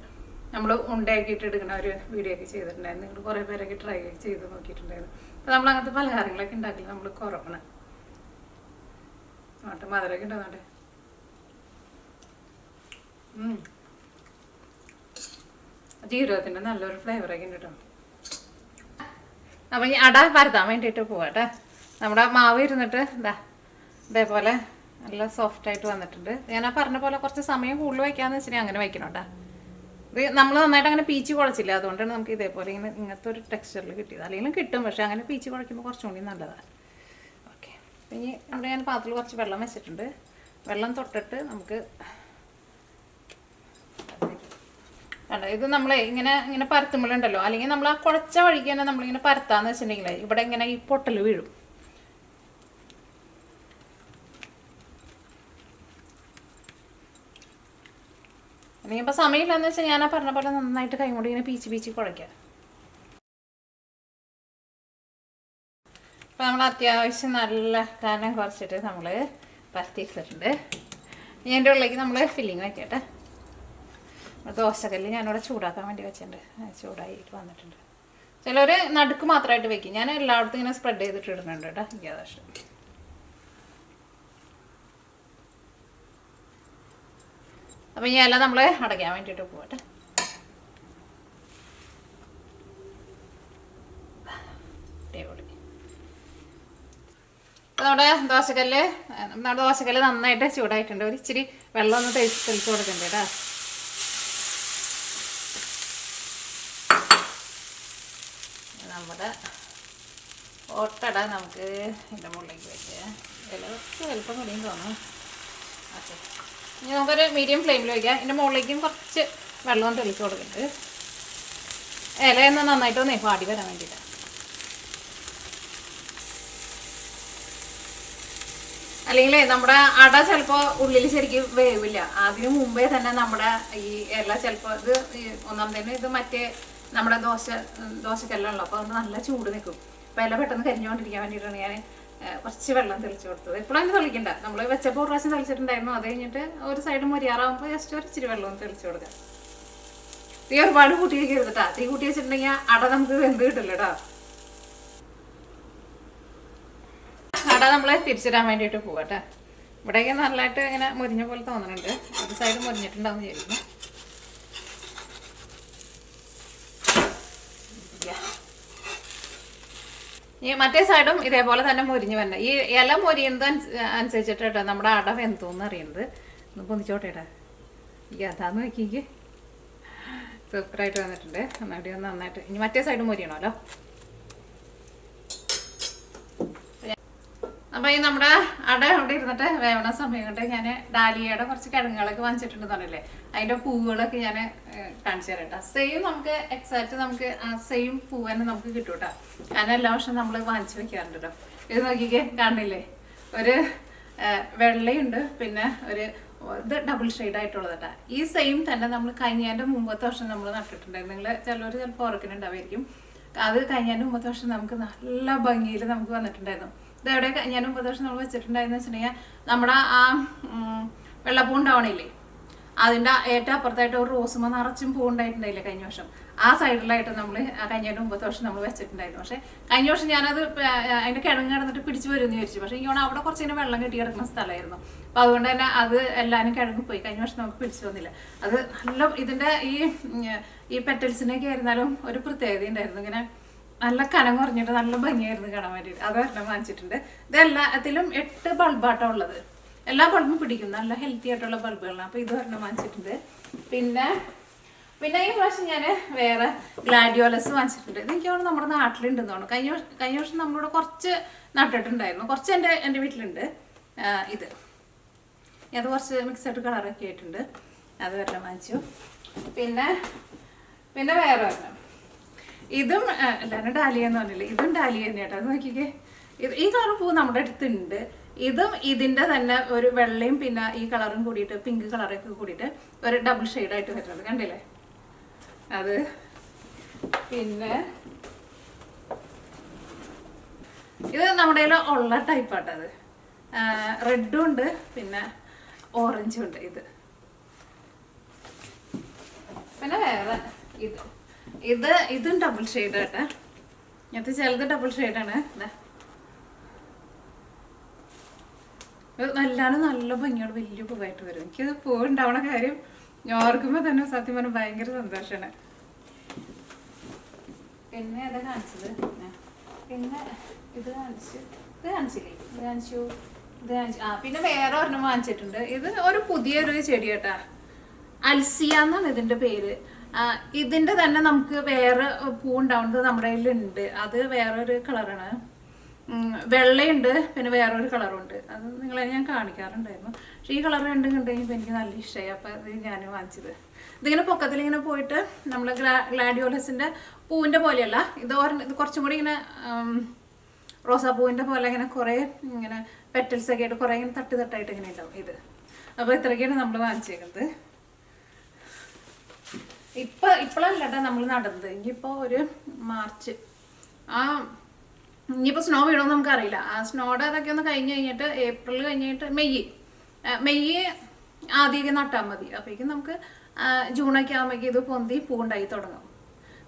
നമ്മൾ ഉണ്ടാക്കിയിട്ട് എടുക്കുന്ന ഒരു വീഡിയോ ഒക്കെ ചെയ്തിട്ടുണ്ടായിരുന്നു. നിങ്ങൾ കുറേ പേരൊക്കെ ട്രൈ ചെയ്ത് നോക്കിയിട്ടുണ്ടായിരുന്നു. അപ്പോൾ നമ്മൾ അങ്ങനത്തെ പലഹാരങ്ങളൊക്കെ ഉണ്ടാക്കില്ല നമ്മൾ കുറവാണ്. നോട്ടെ മധുരമൊക്കെ ഉണ്ടാകുന്നുണ്ട് ജീരകത്തിന്റെ നല്ലൊരു ഫ്ലേവറൊക്കെ ഉണ്ട് കേട്ടോ. അപ്പം ഈ അട പരത്താൻ വേണ്ടിയിട്ട് പോവാട്ടെ നമ്മുടെ മാവ് ഇരുന്നിട്ട് എന്താ ഇതേപോലെ നല്ല സോഫ്റ്റ് ആയിട്ട് വന്നിട്ടുണ്ട്. ഞാൻ ആ പറഞ്ഞ പോലെ കുറച്ച് സമയം കൂടുതൽ വയ്ക്കാമെന്ന് വെച്ചിട്ടുണ്ടെങ്കിൽ അങ്ങനെ വയ്ക്കണം കേട്ടോ നമ്മൾ നന്നായിട്ട് അങ്ങനെ പീച്ച് കുഴച്ചില്ല. അതുകൊണ്ടാണ് നമുക്ക് ഇതേപോലെ ഇങ്ങനെ ഇങ്ങനത്തെ ഒരു ടെക്സ്ചറിൽ കിട്ടിയത്. അല്ലെങ്കിൽ കിട്ടും. പക്ഷെ അങ്ങനെ പീച്ച് കുഴയ്ക്കുമ്പോൾ കുറച്ചും കൂടി നല്ലതാണ് ഓക്കെ. ഇനി അവിടെ ഞാൻ പാത്രത്തിൽ കുറച്ച് വെള്ളം വെച്ചിട്ടുണ്ട്. വെള്ളം തൊട്ടിട്ട് നമുക്ക് കണ്ടോ ഇത് നമ്മളെ ഇങ്ങനെ ഇങ്ങനെ പരത്തുമ്പോഴുണ്ടല്ലോ. അല്ലെങ്കിൽ നമ്മൾ ആ കുഴച്ച വഴിക്ക് തന്നെ നമ്മളിങ്ങനെ പരത്താന്ന് വെച്ചിട്ടുണ്ടെങ്കിൽ ഇവിടെ ഇങ്ങനെ ഈ പൊട്ടൽ വീഴും. ഇപ്പം സമയമില്ലെന്ന് വെച്ചാൽ ഞാൻ ആ പറഞ്ഞ പോലെ നന്നായിട്ട് കൈ കൊണ്ട് ഇങ്ങനെ പീച്ച് പീച്ച് കുഴയ്ക്കാം. അപ്പം നമ്മൾ അത്യാവശ്യം നല്ല കനം കുറച്ചിട്ട് നമ്മൾ പരത്തി എടുത്തിട്ടുണ്ട് ഇനി എന്റെ ഉള്ളിലേക്ക് നമ്മൾ ഫില്ലിങ് വയ്ക്കട്ടെ ദോശക്കല്ല് ഞാനിവിടെ ചൂടാക്കാൻ വേണ്ടി വെച്ചിട്ടുണ്ട്. ചൂടായിട്ട് വന്നിട്ടുണ്ട്. ചിലർ നടുക്ക് മാത്രമായിട്ട് വെക്കും. ഞാൻ എല്ലായിടത്തും ഇങ്ങനെ സ്പ്രെഡ് ചെയ്തിട്ട് ഇടുന്നുണ്ട് കേട്ടോ. എനിക്ക് അതാ അപ്പം ഇനി എല്ലാം നമ്മൾ അടയ്ക്കാൻ വേണ്ടിയിട്ട് പോകട്ടെ നമ്മുടെ ദോശക്കല്ല് നമ്മുടെ ദോശക്കല്ല് നന്നായിട്ട് ചൂടായിട്ടുണ്ട്. ഒരു ഇച്ചിരി വെള്ളം ഒന്ന് തെളിച്ച് തെളിച്ച് കൊടുക്കണ്ടേ കേട്ടോ നമ്മുടെ ഓട്ടട നമുക്ക് ഇതിന്റെ മുകളിലേക്ക് വെക്കാം വില കുറച്ച് വലുപ്പം കൂടിയും തോന്നും ഓക്കെ ഇനി നമുക്കൊരു മീഡിയം ഫ്ലെയിമിൽ വയ്ക്കാം ഇതിന്റെ മുകളിലേക്കും കുറച്ച് വെള്ളം തെളിച്ച് കൊടുക്കുന്നുണ്ട്. നന്നായിട്ട് ഒന്നേ പാടി വരാൻ വേണ്ടിയിട്ടാണ് അല്ലെങ്കിൽ നമ്മുടെ അട ചിലപ്പോൾ ഉള്ളിൽ ശരിക്കും വേവില്ല. അതിനു മുമ്പേ തന്നെ നമ്മുടെ ഈ ഇല ചിലപ്പോൾ ഇത് ഒന്നാമതേന്ന് ഇത് മറ്റേ നമ്മുടെ ദോശ ദോശക്കെല്ലാം അപ്പോൾ അത് നല്ല ചൂട് നിൽക്കും. അപ്പോൾ ഇല പെട്ടെന്ന് കരിഞ്ഞുകൊണ്ടിരിക്കാൻ വേണ്ടിയിട്ടാണ് ഞാൻ കുറച്ച് വെള്ളം തെളിച്ച് കൊടുത്തത്. അതിന് തെളിക്കണ്ട. നമ്മൾ വെച്ചപ്പോൾ ഒരു പ്രാവശ്യം തെളിച്ചിട്ടുണ്ടായിരുന്നു. അത് കഴിഞ്ഞിട്ട് ഒരു സൈഡ് മൊരിയാറാകുമ്പോൾ ജസ്റ്റ് ഒരു ഇച്ചിരി വെള്ളം തെളിച്ച് കൊടുക്കുക തീ ഒരുപാട് കൂട്ടി വയ്ക്കരുത് കേട്ടോ തീ കൂട്ടി വെച്ചിട്ടുണ്ടെങ്കിൽ അട നമുക്ക് വെന്ത് കിട്ടില്ല കേട്ടോ അട നമ്മൾ തിരിച്ചിടാൻ വേണ്ടിയിട്ട് പോവാട്ടെ ഇവിടെയൊക്കെ നല്ലതായിട്ട് ഇങ്ങനെ മുരിഞ്ഞ പോലെ തോന്നുന്നുണ്ട് ഒരു സൈഡ് മുരിഞ്ഞിട്ടുണ്ടാവും വിചാരിക്കുന്നു. ഈ മറ്റേ സൈഡും ഇതേപോലെ തന്നെ മുരിഞ്ഞു വരണം ഈ ഇല മുരിയുന്നത് അനുസ- അനുസരിച്ചിട്ട് കേട്ടോ നമ്മുടെ അട വെന്തോന്ന് അറിയുന്നത് ഒന്ന് പൊന്നിച്ചോട്ടെ ഈ അതാന്ന് നോക്കിക്ക്. സൂപ്പറായിട്ട് വന്നിട്ടുണ്ട്. നന്നായിട്ട് നന്നായിട്ട്. ഇനി മറ്റേ സൈഡ് മുരിയണമല്ലോ. അപ്പൊ ഈ നമ്മുടെ അട അവിടെ ഇരുന്നിട്ട് വേവണ സമയം കൊണ്ട് ഞാൻ ഡാലിയയുടെ കുറച്ച് കിഴങ്ങുകളൊക്കെ വാങ്ങിച്ചിട്ടുണ്ട് പറഞ്ഞില്ലേ? അതിന്റെ പൂവുകളൊക്കെ ഞാൻ കാണിച്ചു തരാം കേട്ടോ സെയിം നമുക്ക് എക്സാക്ട് നമുക്ക് ആ സെയിം പൂവ് തന്നെ നമുക്ക് കിട്ടും കേട്ടോ കാരണം എല്ലാ വർഷവും നമ്മൾ വാങ്ങിച്ചു വെക്കാറുണ്ട് കേട്ടോ ഇത് നോക്കിക്കേ കാണില്ലേ ഒരു വെള്ളയുണ്ട് പിന്നെ ഒരു ഇത് ഡബിൾ ഷെയ്ഡ് ആയിട്ടുള്ളത് കേട്ടോ ഈ സെയിം തന്നെ നമ്മൾ കഴിഞ്ഞതിന്റെ മുമ്പത്തെ വർഷം നമ്മൾ നട്ടിട്ടുണ്ടായിരുന്നു. നിങ്ങൾ ചിലർ ചിലപ്പോൾ ഓർക്കുന്നുണ്ടാവായിരിക്കും. അത് കഴിഞ്ഞതിന്റെ മുമ്പത്തെ വർഷം നമുക്ക് നല്ല ഭംഗിയിൽ നമുക്ക് വന്നിട്ടുണ്ടായിരുന്നു. ഇത് എവിടെ ഞാൻ മുമ്പത്തെ വർഷം നമ്മൾ വെച്ചിട്ടുണ്ടായിരുന്നു വെച്ചിട്ടുണ്ടെങ്കിൽ നമ്മുടെ ആ വെള്ളപ്പൂ ഉണ്ടാവണില്ലേ? അതിന്റെ ഏറ്റവും അപ്പുറത്തായിട്ട് ഒരു റോസുമ നിറച്ചും പൂ ഉണ്ടായിട്ടുണ്ടായില്ല കഴിഞ്ഞ വർഷം? ആ സൈഡിലായിട്ട് നമ്മൾ കഴിഞ്ഞ മുമ്പത്തെ വർഷം നമ്മൾ വെച്ചിട്ടുണ്ടായിരുന്നു. പക്ഷേ കഴിഞ്ഞ വർഷം ഞാനത് അതിന്റെ കിഴങ്ങ് കിടന്നിട്ട് പിടിച്ചു വരുമെന്ന് വിചാരിച്ചു. പക്ഷേ ഇങ്ങനെ അവിടെ കുറച്ച് ഇങ്ങനെ വെള്ളം കെട്ടി കിടക്കുന്ന സ്ഥലമായിരുന്നു. അപ്പോൾ അതുകൊണ്ട് തന്നെ അത് എല്ലാവരും കിഴങ്ങ് പോയി. കഴിഞ്ഞ വർഷം നമുക്ക് പിടിച്ചു വന്നില്ല. അത് നല്ല ഇതിന്റെ ഈ ഈ പെറ്റൽസിനൊക്കെ ആയിരുന്നാലും ഒരു പ്രത്യേകത ഉണ്ടായിരുന്നു ഇങ്ങനെ നല്ല കനം കുറഞ്ഞിട്ട് നല്ല ഭംഗിയായിരുന്നു കാണാൻ വേണ്ടിയിട്ട്. അത് ഒരെണ്ണം വാങ്ങിച്ചിട്ടുണ്ട്. ഇത് എല്ലാത്തിലും എട്ട് ബൾബാട്ടോ ഉള്ളത്. എല്ലാ ബൾബും പിടിക്കും. നല്ല ഹെൽത്തി ആയിട്ടുള്ള ബൾബുകളാണ്. അപ്പോൾ ഇത് ഒരെണ്ണം വാങ്ങിച്ചിട്ടുണ്ട്. പിന്നെ പിന്നെ ഈ പ്രാവശ്യം ഞാൻ വേറെ ഗ്ലാഡിയോലസ് വാങ്ങിച്ചിട്ടുണ്ട്. ഇത് എനിക്ക് തോന്നുന്നു നമ്മുടെ നാട്ടിലുണ്ടെന്ന് തോന്നുന്നു. കഴിഞ്ഞ കഴിഞ്ഞ വർഷം നമ്മളിവിടെ കുറച്ച് നട്ടിട്ടുണ്ടായിരുന്നു. കുറച്ച് എന്റെ എന്റെ വീട്ടിലുണ്ട്. ഇത്. അത് കുറച്ച് മിക്സഡ് കളറൊക്കെ ആയിട്ടുണ്ട് അത് വരണം വാങ്ങിച്ചു. പിന്നെ പിന്നെ വേറെ ഒരെണ്ണം. ഇതും എല്ലാവരും ഡാലിയ എന്ന് പറഞ്ഞില്ലേ? ഇതും ഡാലിയ തന്നെയാട്ടോ അത് നോക്കിക്കേ. ഈ കളർ പൂ നമ്മുടെ അടുത്തുണ്ട്. ഇതും ഇതിന്റെ തന്നെ ഒരു വെള്ളയും പിന്നെ ഈ കളറും കൂടിയിട്ട് പിങ്ക് കളറൊക്കെ കൂടിയിട്ട് ഒരു ഡബിൾ ആയിട്ട് വരുന്നത്. കണ്ടില്ലേ? അത് പിന്നെ ഇത് നമ്മുടെ കയ്യിൽ ഉള്ള ടൈപ്പാട്ടത് റെഡും ഉണ്ട് പിന്നെ ഓറഞ്ചും ഉണ്ട് ഇത്. പിന്നെ വേറെ ഇത്. ഇത് ഇതും ഡബിൾ ഷെയ്ഡ് ആട്ടെ. ഇത് ചിലത് ഡബിൾ ഷെയ്ഡാണ് നല്ലാണ് നല്ല ഭംഗിയോട് വലിയ പൂവായിട്ട് വരും. എനിക്കത് പൂവുണ്ടാവണ കാര്യം ഞാൻ ഓർക്കുമ്പോൾ തന്നെ സത്യം പറഞ്ഞാൽ ഭയങ്കര സന്തോഷമാണ് പിന്നെ ഏതാ കാണിച്ചത്. പിന്നെ ഇത് കാണിച്ചു ഇത് കാണിച്ചില്ലേ? ഇത് കാണിച്ചു. ഇത് കാണിച്ചു. ആ പിന്നെ വേറെ ഒരെണ്ണം വാങ്ങിച്ചിട്ടുണ്ട്. ഇത് ഒരു പുതിയൊരു ചെടി കേട്ടാ അൽസിയ എന്നാണ് ഇതിന്റെ പേര്. ഇതിന്റെ തന്നെ നമുക്ക് വേറെ പൂ ഉണ്ടാവുന്നത് നമ്മുടെ കയ്യിലുണ്ട്. അത് വേറൊരു കളറാണ്. വെള്ളയുണ്ട് പിന്നെ വേറൊരു കളറും ഉണ്ട് അത് നിങ്ങളെ ഞാൻ കാണിക്കാറുണ്ടായിരുന്നു. പക്ഷെ ഈ കളർ കണ്ടു കഴിഞ്ഞപ്പോൾ എനിക്ക് നല്ല ഇഷ്ടമായി. അപ്പം അത് ഞാൻ വാങ്ങിച്ചത്. ഇതിങ്ങനെ പൊക്കത്തിൽ ഇങ്ങനെ പോയിട്ട് നമ്മൾ ഗ്ലാ ഗ്ലാഡിയോലസിന്റെ പൂവിന്റെ പോലെയല്ല ഇത് ഇത് കുറച്ചും കൂടി ഇങ്ങനെ റോസാപ്പൂവിന്റെ പോലെ ഇങ്ങനെ കുറേ ഇങ്ങനെ പെറ്റൽസ് ഒക്കെ ആയിട്ട് കുറേ ഇങ്ങനെ തട്ട് തട്ടായിട്ട് ഇങ്ങനെ ഉണ്ടാവും ഇത്. അപ്പോൾ ഇത്രയൊക്കെയാണ് നമ്മൾ വാങ്ങിച്ചേക്കുന്നത്. ഇപ്പൊ ഇപ്പോഴല്ല കേട്ടോ നമ്മൾ നടന്നത്. ഇനിയിപ്പോ ഒരു മാർച്ച്. ആ ഇനിയിപ്പോ സ്നോ വീണോന്ന് നമുക്കറിയില്ല. ആ സ്നോയുടെ അതൊക്കെ ഒന്ന് കഴിഞ്ഞ് കഴിഞ്ഞിട്ട് ഏപ്രിൽ കഴിഞ്ഞിട്ട് മെയ് മെയ് ആദ്യമൊക്കെ നട്ടാൽ മതി. അപ്പോഴേക്കും നമുക്ക് ജൂണൊക്കെ ആകുമ്പോഴേക്കും ഇത് പൊന്തി പൂണ്ടായി തുടങ്ങും.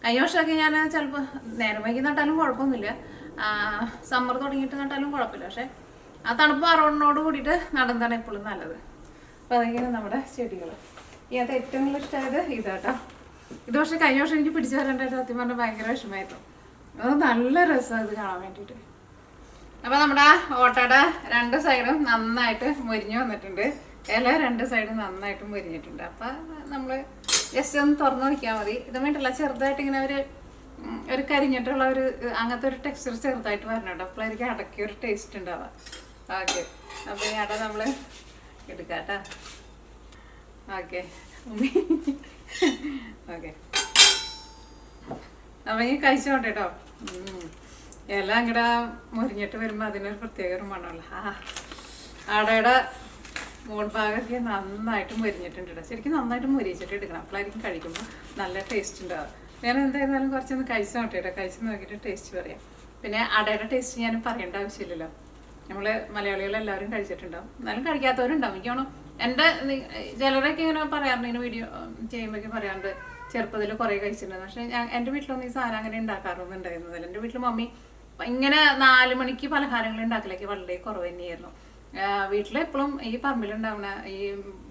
കഴിഞ്ഞ വർഷമൊക്കെ ഞാൻ ചിലപ്പോൾ നേരം വൈകി നട്ടാലും കുഴപ്പമൊന്നുമില്ല. സമ്മർ തുടങ്ങിയിട്ട് നട്ടാലും കുഴപ്പമില്ല. പക്ഷെ ആ തണുപ്പ് മാറോടിനോട് കൂടിയിട്ട് നടന്നതാണ് എപ്പോഴും നല്ലത്. അപ്പോൾ അതൊക്കെയാണ് നമ്മുടെ ചെടികൾ ഇതിനകത്ത് ഏറ്റവും കൂടുതൽ ഇഷ്ടമായത് ഇതാട്ടോ. ഇത് പക്ഷെ കഴിഞ്ഞ വർഷം എനിക്ക് പിടിച്ചു വരണ്ടായിട്ട് സത്യം പറഞ്ഞാൽ ഭയങ്കര വിഷമായിരുന്നു അത് നല്ല രസമാണ് ഇത് കാണാൻ വേണ്ടിയിട്ട്. അപ്പൊ നമ്മുടെ ഓട്ടയുടെ രണ്ട് സൈഡും നന്നായിട്ട് മുരിഞ്ഞു വന്നിട്ടുണ്ട്. ഇല രണ്ട് സൈഡും നന്നായിട്ട് മുരിഞ്ഞിട്ടുണ്ട്. അപ്പൊ നമ്മൾ ജസ്റ്റ് ഒന്ന് തുറന്നു നോക്കിയാൽ മതി. ഇത് വേണ്ടില്ല ചെറുതായിട്ട് ഇങ്ങനെ ഒരു ഒരു കരിഞ്ഞിട്ടുള്ള ഒരു അങ്ങനത്തെ ഒരു ടെക്സ്ചർ ചെറുതായിട്ട് വരണുണ്ട്. അപ്പോഴായിരിക്കും അടക്കിയ ഒരു ടേസ്റ്റ് ഉണ്ടാവുക ഓക്കെ അപ്പൊ ഈ അട നമ്മൾ എടുക്കാട്ടാ. Okay okay. അപ്പൊ ഈ കഴിച്ചോണ്ട് കേട്ടോ. ഇല അങ്ങടെ മുരിഞ്ഞിട്ട് വരുമ്പോ അതിനൊരു പ്രത്യേക ഒരു മണമല്ല? ആ. അടയുടെ മോൾ ഭാഗമൊക്കെ നന്നായിട്ട് മുരിഞ്ഞിട്ടുണ്ട് കേട്ടോ ശരിക്കും നന്നായിട്ട് മുരിച്ചിട്ട് എടുക്കണം. അപ്പോഴായിരിക്കും കഴിക്കുമ്പോൾ നല്ല ടേസ്റ്റ് ഉണ്ടാവും ഞാൻ എന്തായിരുന്നാലും കുറച്ചൊന്ന് കഴിച്ചു നോട്ടെ കേട്ടോ കഴിച്ച് നോക്കിയിട്ട് ടേസ്റ്റ് പറയാം. പിന്നെ അടയുടെ ടേസ്റ്റ് ഞാൻ പറയേണ്ട ആവശ്യമില്ലല്ലോ. നമ്മൾ മലയാളികളെല്ലാവരും കഴിച്ചിട്ടുണ്ടാവും. എന്നാലും കഴിക്കാത്തവരുണ്ടാവും. എനിക്കാണോ എന്റെ ചിലരൊക്കെ ഇങ്ങനെ പറയാറുണ്ട് ഇങ്ങനെ വീഡിയോ ചെയ്യുമ്പോഴൊക്കെ പറയാറുണ്ട്. ചെറുപ്പത്തിൽ കുറേ കഴിച്ചിട്ടുണ്ട് പക്ഷെ എന്റെ വീട്ടിലൊന്നും ഈ സാധനം അങ്ങനെ ഉണ്ടാക്കാറൊന്നും ഉണ്ടായിരുന്നില്ല. എന്റെ വീട്ടിൽ മമ്മി ഇങ്ങനെ നാല് മണിക്ക് പലഹാരങ്ങൾ ഉണ്ടാക്കലേക്ക് വളരെ കുറവ് തന്നെയായിരുന്നു വീട്ടിൽ എപ്പോഴും ഈ പറമ്പിലുണ്ടാവുന്ന ഈ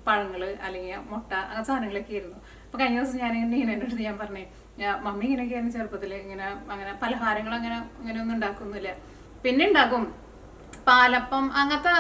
പഴങ്ങൾ അല്ലെങ്കിൽ മുട്ട അങ്ങനെ സാധനങ്ങളൊക്കെ ആയിരുന്നു. അപ്പൊ കഴിഞ്ഞ ദിവസം ഞാൻ നീനേന്റെ അടുത്ത് ഞാൻ പറഞ്ഞേ മമ്മി ഇങ്ങനെയൊക്കെയായിരുന്നു ചെറുപ്പത്തിൽ ഇങ്ങനെ അങ്ങനെ പലഹാരങ്ങൾ അങ്ങനെ അങ്ങനെ ഒന്നും ഉണ്ടാക്കുന്നില്ല. പിന്നെ ഉണ്ടാക്കും പാലപ്പം അങ്ങനത്തെ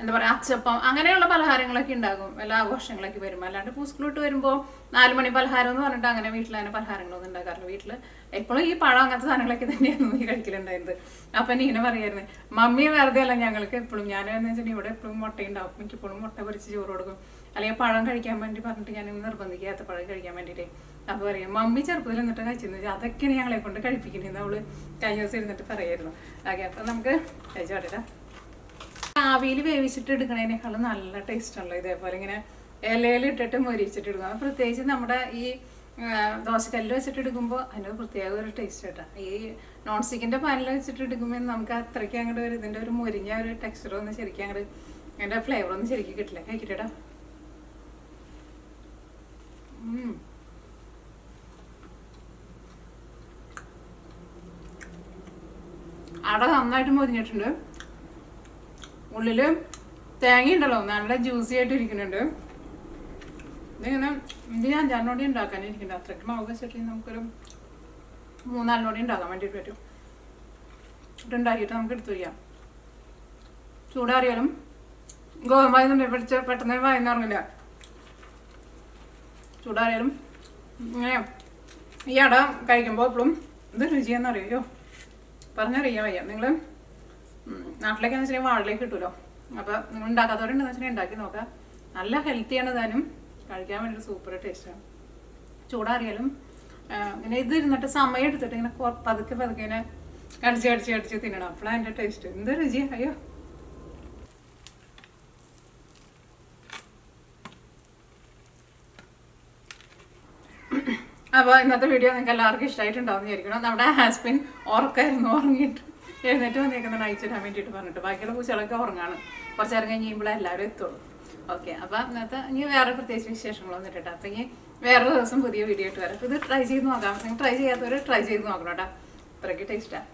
എന്താ പറയുക അച്ചപ്പം അങ്ങനെയുള്ള പലഹാരങ്ങളൊക്കെ ഉണ്ടാകും. എല്ലാ ആഘോഷങ്ങളൊക്കെ വരുമ്പോൾ അല്ലാണ്ട് പൂസ്കൂളിട്ട് സ്കൂളിട്ട് വരുമ്പോൾ നാല് മണി പലഹാരം എന്ന് പറഞ്ഞിട്ട് അങ്ങനെ വീട്ടിൽ അങ്ങനെ പലഹാരങ്ങളൊന്നും ഉണ്ടാക്കാറില്ല. വീട്ടിൽ എപ്പോഴും ഈ പഴം അങ്ങനത്തെ സാധനങ്ങളൊക്കെ തന്നെയായിരുന്നു ഈ കഴിക്കലുണ്ടായിരുന്നത്. അപ്പം ഇങ്ങനെ പറയായിരുന്നു മമ്മി വെറുതെ അല്ല ഞങ്ങൾക്ക് എപ്പോഴും ഞാൻ എന്ന് വെച്ചാൽ ഇവിടെ എപ്പോഴും മുട്ട ഉണ്ടാവും എനിക്ക് എപ്പോഴും മുട്ട പൊരിച്ച് ചോറ് കൊടുക്കും. അല്ലെങ്കിൽ പഴം കഴിക്കാൻ വേണ്ടി പറഞ്ഞിട്ട് ഞാൻ നിർബന്ധിക്കാത്ത പഴം കഴിക്കാൻ വേണ്ടിയിട്ട് അപ്പോൾ പറയും മമ്മി ചെറുപ്പത്തിൽ എന്നിട്ട് കഴിച്ചിരുന്നു അതൊക്കെയാണ് ഞങ്ങളെ കൊണ്ട് കഴിപ്പിക്കുന്നത് അവൾ കഴിഞ്ഞ ദിവസം ഇരുന്നിട്ട് പറയായിരുന്നു. ഓക്കെ അപ്പം നമുക്ക് കഴിച്ചോട്ടെ ആവിയിൽ വേവിച്ചിട്ട് എടുക്കണതിനേക്കാളും നല്ല ടേസ്റ്റ് ഉള്ളത് ഇതേപോലെ ഇങ്ങനെ ഇലയിൽ ഇട്ടിട്ട് മൊരിച്ചിട്ട് എടുക്കും. അത് പ്രത്യേകിച്ച് നമ്മുടെ ഈ ദോശക്കല്ലിൽ ദോശക്കല്ല് വെച്ചിട്ട് എടുക്കുമ്പോൾ അതിന് പ്രത്യേക ഒരു ടേസ്റ്റ് കേട്ടോ ഈ നോൺ സ്റ്റിക്കിന്റെ പാനിൽ വെച്ചിട്ട് എടുക്കുമ്പോൾ നമുക്ക് അത്രയ്ക്ക് അങ്ങോട്ട് ഒരു ഇതിന്റെ ഒരു മുരിഞ്ഞ ഒരു ടെക്സ്ചർ ഒന്നും ശരിക്കും അങ്ങോട്ട് അതിന്റെ ഫ്ലേവർ ഒന്നും ശരിക്കും കിട്ടില്ല. കഴിക്കട്ടെടാ. അട നന്നായിട്ട് മൊരിഞ്ഞിട്ടുണ്ട്. ഉള്ളിൽ തേങ്ങ ഉണ്ടല്ലോ നല്ല ജ്യൂസി ആയിട്ട് ഇരിക്കുന്നുണ്ട്. ഇതിങ്ങനെ ഇത് ഞാൻ അഞ്ചാറിനോടി ഉണ്ടാക്കാൻ ഇരിക്കുന്നുണ്ട്. അത്രയ്ക്ക് മാവ് വെച്ചിട്ട് നമുക്കൊരു മൂന്നാലിനോടി ഉണ്ടാക്കാൻ വേണ്ടിയിട്ട് പറ്റും. ഇതുണ്ടാക്കിയിട്ട് നമുക്ക് എടുത്തു വയ്ക്കാം ചൂടാറിയാലും ഗോതമ്പായ പിടിച്ച് പെട്ടെന്ന് വായന്ന് ഇറങ്ങില്ല ചൂടാറിയാലും ഇങ്ങനെ ഈ അട കഴിക്കുമ്പോൾ എപ്പോഴും ഇത് രുചിയെന്നറിയോ പറഞ്ഞറിയാൻ വയ്യ. നിങ്ങൾ നാട്ടിലേക്ക് എന്ന് വെച്ചിട്ടുണ്ടെങ്കിൽ വാളിലേക്ക് കിട്ടുമല്ലോ അപ്പോൾ നിങ്ങൾ ഉണ്ടാക്കാത്തവരുണ്ടെന്ന് വെച്ചാൽ ഉണ്ടാക്കി നോക്കാം നല്ല ഹെൽത്തിയാണ് താനും കഴിക്കാൻ വേണ്ടി സൂപ്പർ ടേസ്റ്റാണ് ചൂടാറിയാലും ഇങ്ങനെ ഇത് ഇരുന്നിട്ട് സമയം എടുത്തിട്ട് ഇങ്ങനെ പതുക്കെ പതുക്കെ ഇങ്ങനെ കടിച്ച് കടിച്ച് കടിച്ച് തിന്നണം. അപ്പോഴാണ് അതിന്റെ ടേസ്റ്റ് എന്ത് രുചി? അയ്യോ. അപ്പോൾ ഇന്നത്തെ വീഡിയോ നിങ്ങൾക്ക് എല്ലാവർക്കും ഇഷ്ടമായിട്ടുണ്ടാവും വിചാരിക്കണം നമ്മുടെ ഹസ്ബൻഡ് ഉറക്കായിരുന്നു ഉറങ്ങിയിട്ട്. എഴുന്നേറ്റ് വന്നേക്കുന്ന അയച്ചിടാൻ വേണ്ടിയിട്ട് പറഞ്ഞിട്ട്. ബാക്കിയുള്ള പൂച്ചകളൊക്കെ ഉറങ്ങാണ്. കുറച്ച് നേരം കഴിഞ്ഞ് കഴിയുമ്പോഴേ എല്ലാവരും എത്തുള്ളൂ. ഓക്കെ അപ്പോൾ ഇന്നത്തെ ഇനി വേറെ പ്രത്യേകിച്ച് വിശേഷങ്ങളൊന്നും ഇട്ടിട്ട് അപ്പം ഇനി വേറെ ദിവസം പുതിയ വീഡിയോ ഇട്ട് വരാം. ഇത് ട്രൈ ചെയ്ത് നോക്കാം. നിങ്ങൾ ട്രൈ ചെയ്യാത്തവർ ട്രൈ ചെയ്ത് നോക്കണം കേട്ടോ. അത്രയ്ക്ക് ടേസ്റ്റാണ്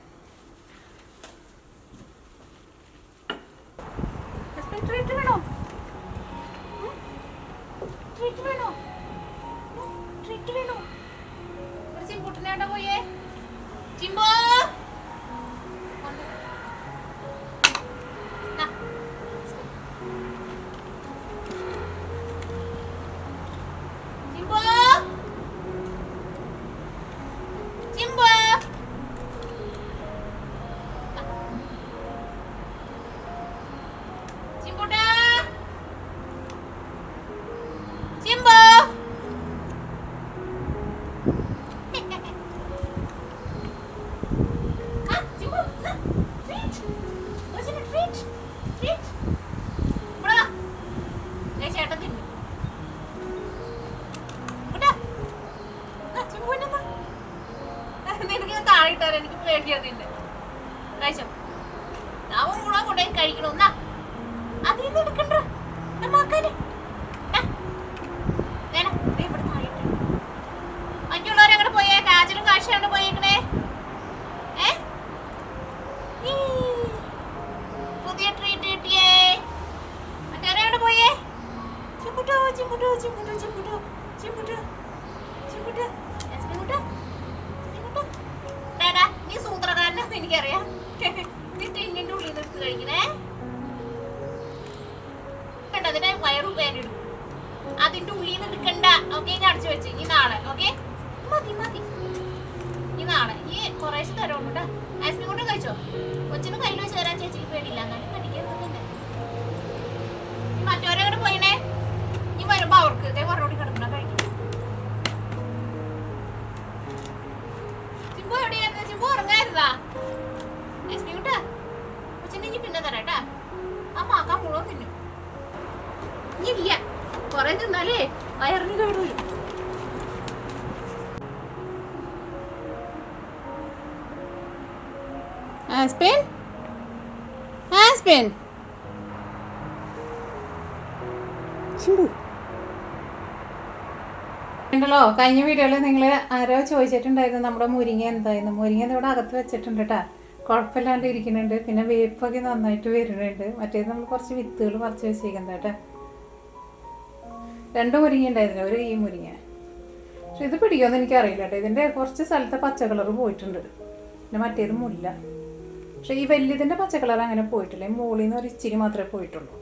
എനിക്കറിയാം. നീ ടിന്നിന്റെ ഉള്ളിൽ എടുത്ത് കഴിക്കണേ. കണ്ട അതിന്റെ വയറും പേരിടും അതിന്റെ ഉള്ളിൽ നിന്ന് എടുക്കണ്ട. ഓക്കെ ഞാൻ അടച്ചു വെച്ച്. ഇനി നാളെ ഓക്കെ? മതി മതി. ഈ നാളെ. ഈ കുറേശ്ശെ തരുള്ളൂ കേട്ടോ. ഐസ്ക്രീം കൊണ്ട് കഴിച്ചോ? കൊച്ചിന് കയ്യിൽ വെച്ച് തരാൻ ചേച്ചിക്ക് പേടില്ല എന്നാലും ഈ മറ്റവരെ പോയിണേ ഈ വരുമ്പോ അവർക്ക് ഇതേ കൊറേ തിന്നാലേ വയറിന് കേട് വരും. ആസ്പിൻ? ആസ്പിൻ? ഉണ്ടല്ലോ കഴിഞ്ഞ വീഡിയോയിൽ നിങ്ങൾ ആരോ ചോദിച്ചിട്ടുണ്ടായിരുന്നു നമ്മുടെ മുരിങ്ങ എന്തായിരുന്നു മുരിങ്ങ ഇവിടെ അകത്ത് വെച്ചിട്ടുണ്ട് കേട്ടാ കുഴപ്പമില്ലാണ്ട് ഇരിക്കുന്നുണ്ട്. പിന്നെ വേപ്പൊക്കെ നന്നായിട്ട് വരുന്നുണ്ട്. മറ്റേത് നമ്മൾ കുറച്ച് വിത്തുകൾ പറിച്ച് വെച്ചേക്കുന്നത് കേട്ടാ രണ്ട് മുരിങ്ങ ഉണ്ടായിരുന്നു ഒരു ഈ മുരിങ്ങ. പക്ഷെ ഇത് പിടിക്കുമെന്ന് എനിക്കറിയില്ല കേട്ടോ. ഇതിന്റെ കുറച്ച് സ്ഥലത്തെ പച്ച കളർ പോയിട്ടുണ്ട്. പിന്നെ മറ്റേത് മുല്ല പക്ഷേ ഈ വലിയതിന്റെ പച്ച കളർ അങ്ങനെ പോയിട്ടില്ല. ഈ മുകളിൽ ഒരു ഇച്ചിരി മാത്രമേ പോയിട്ടുള്ളൂ.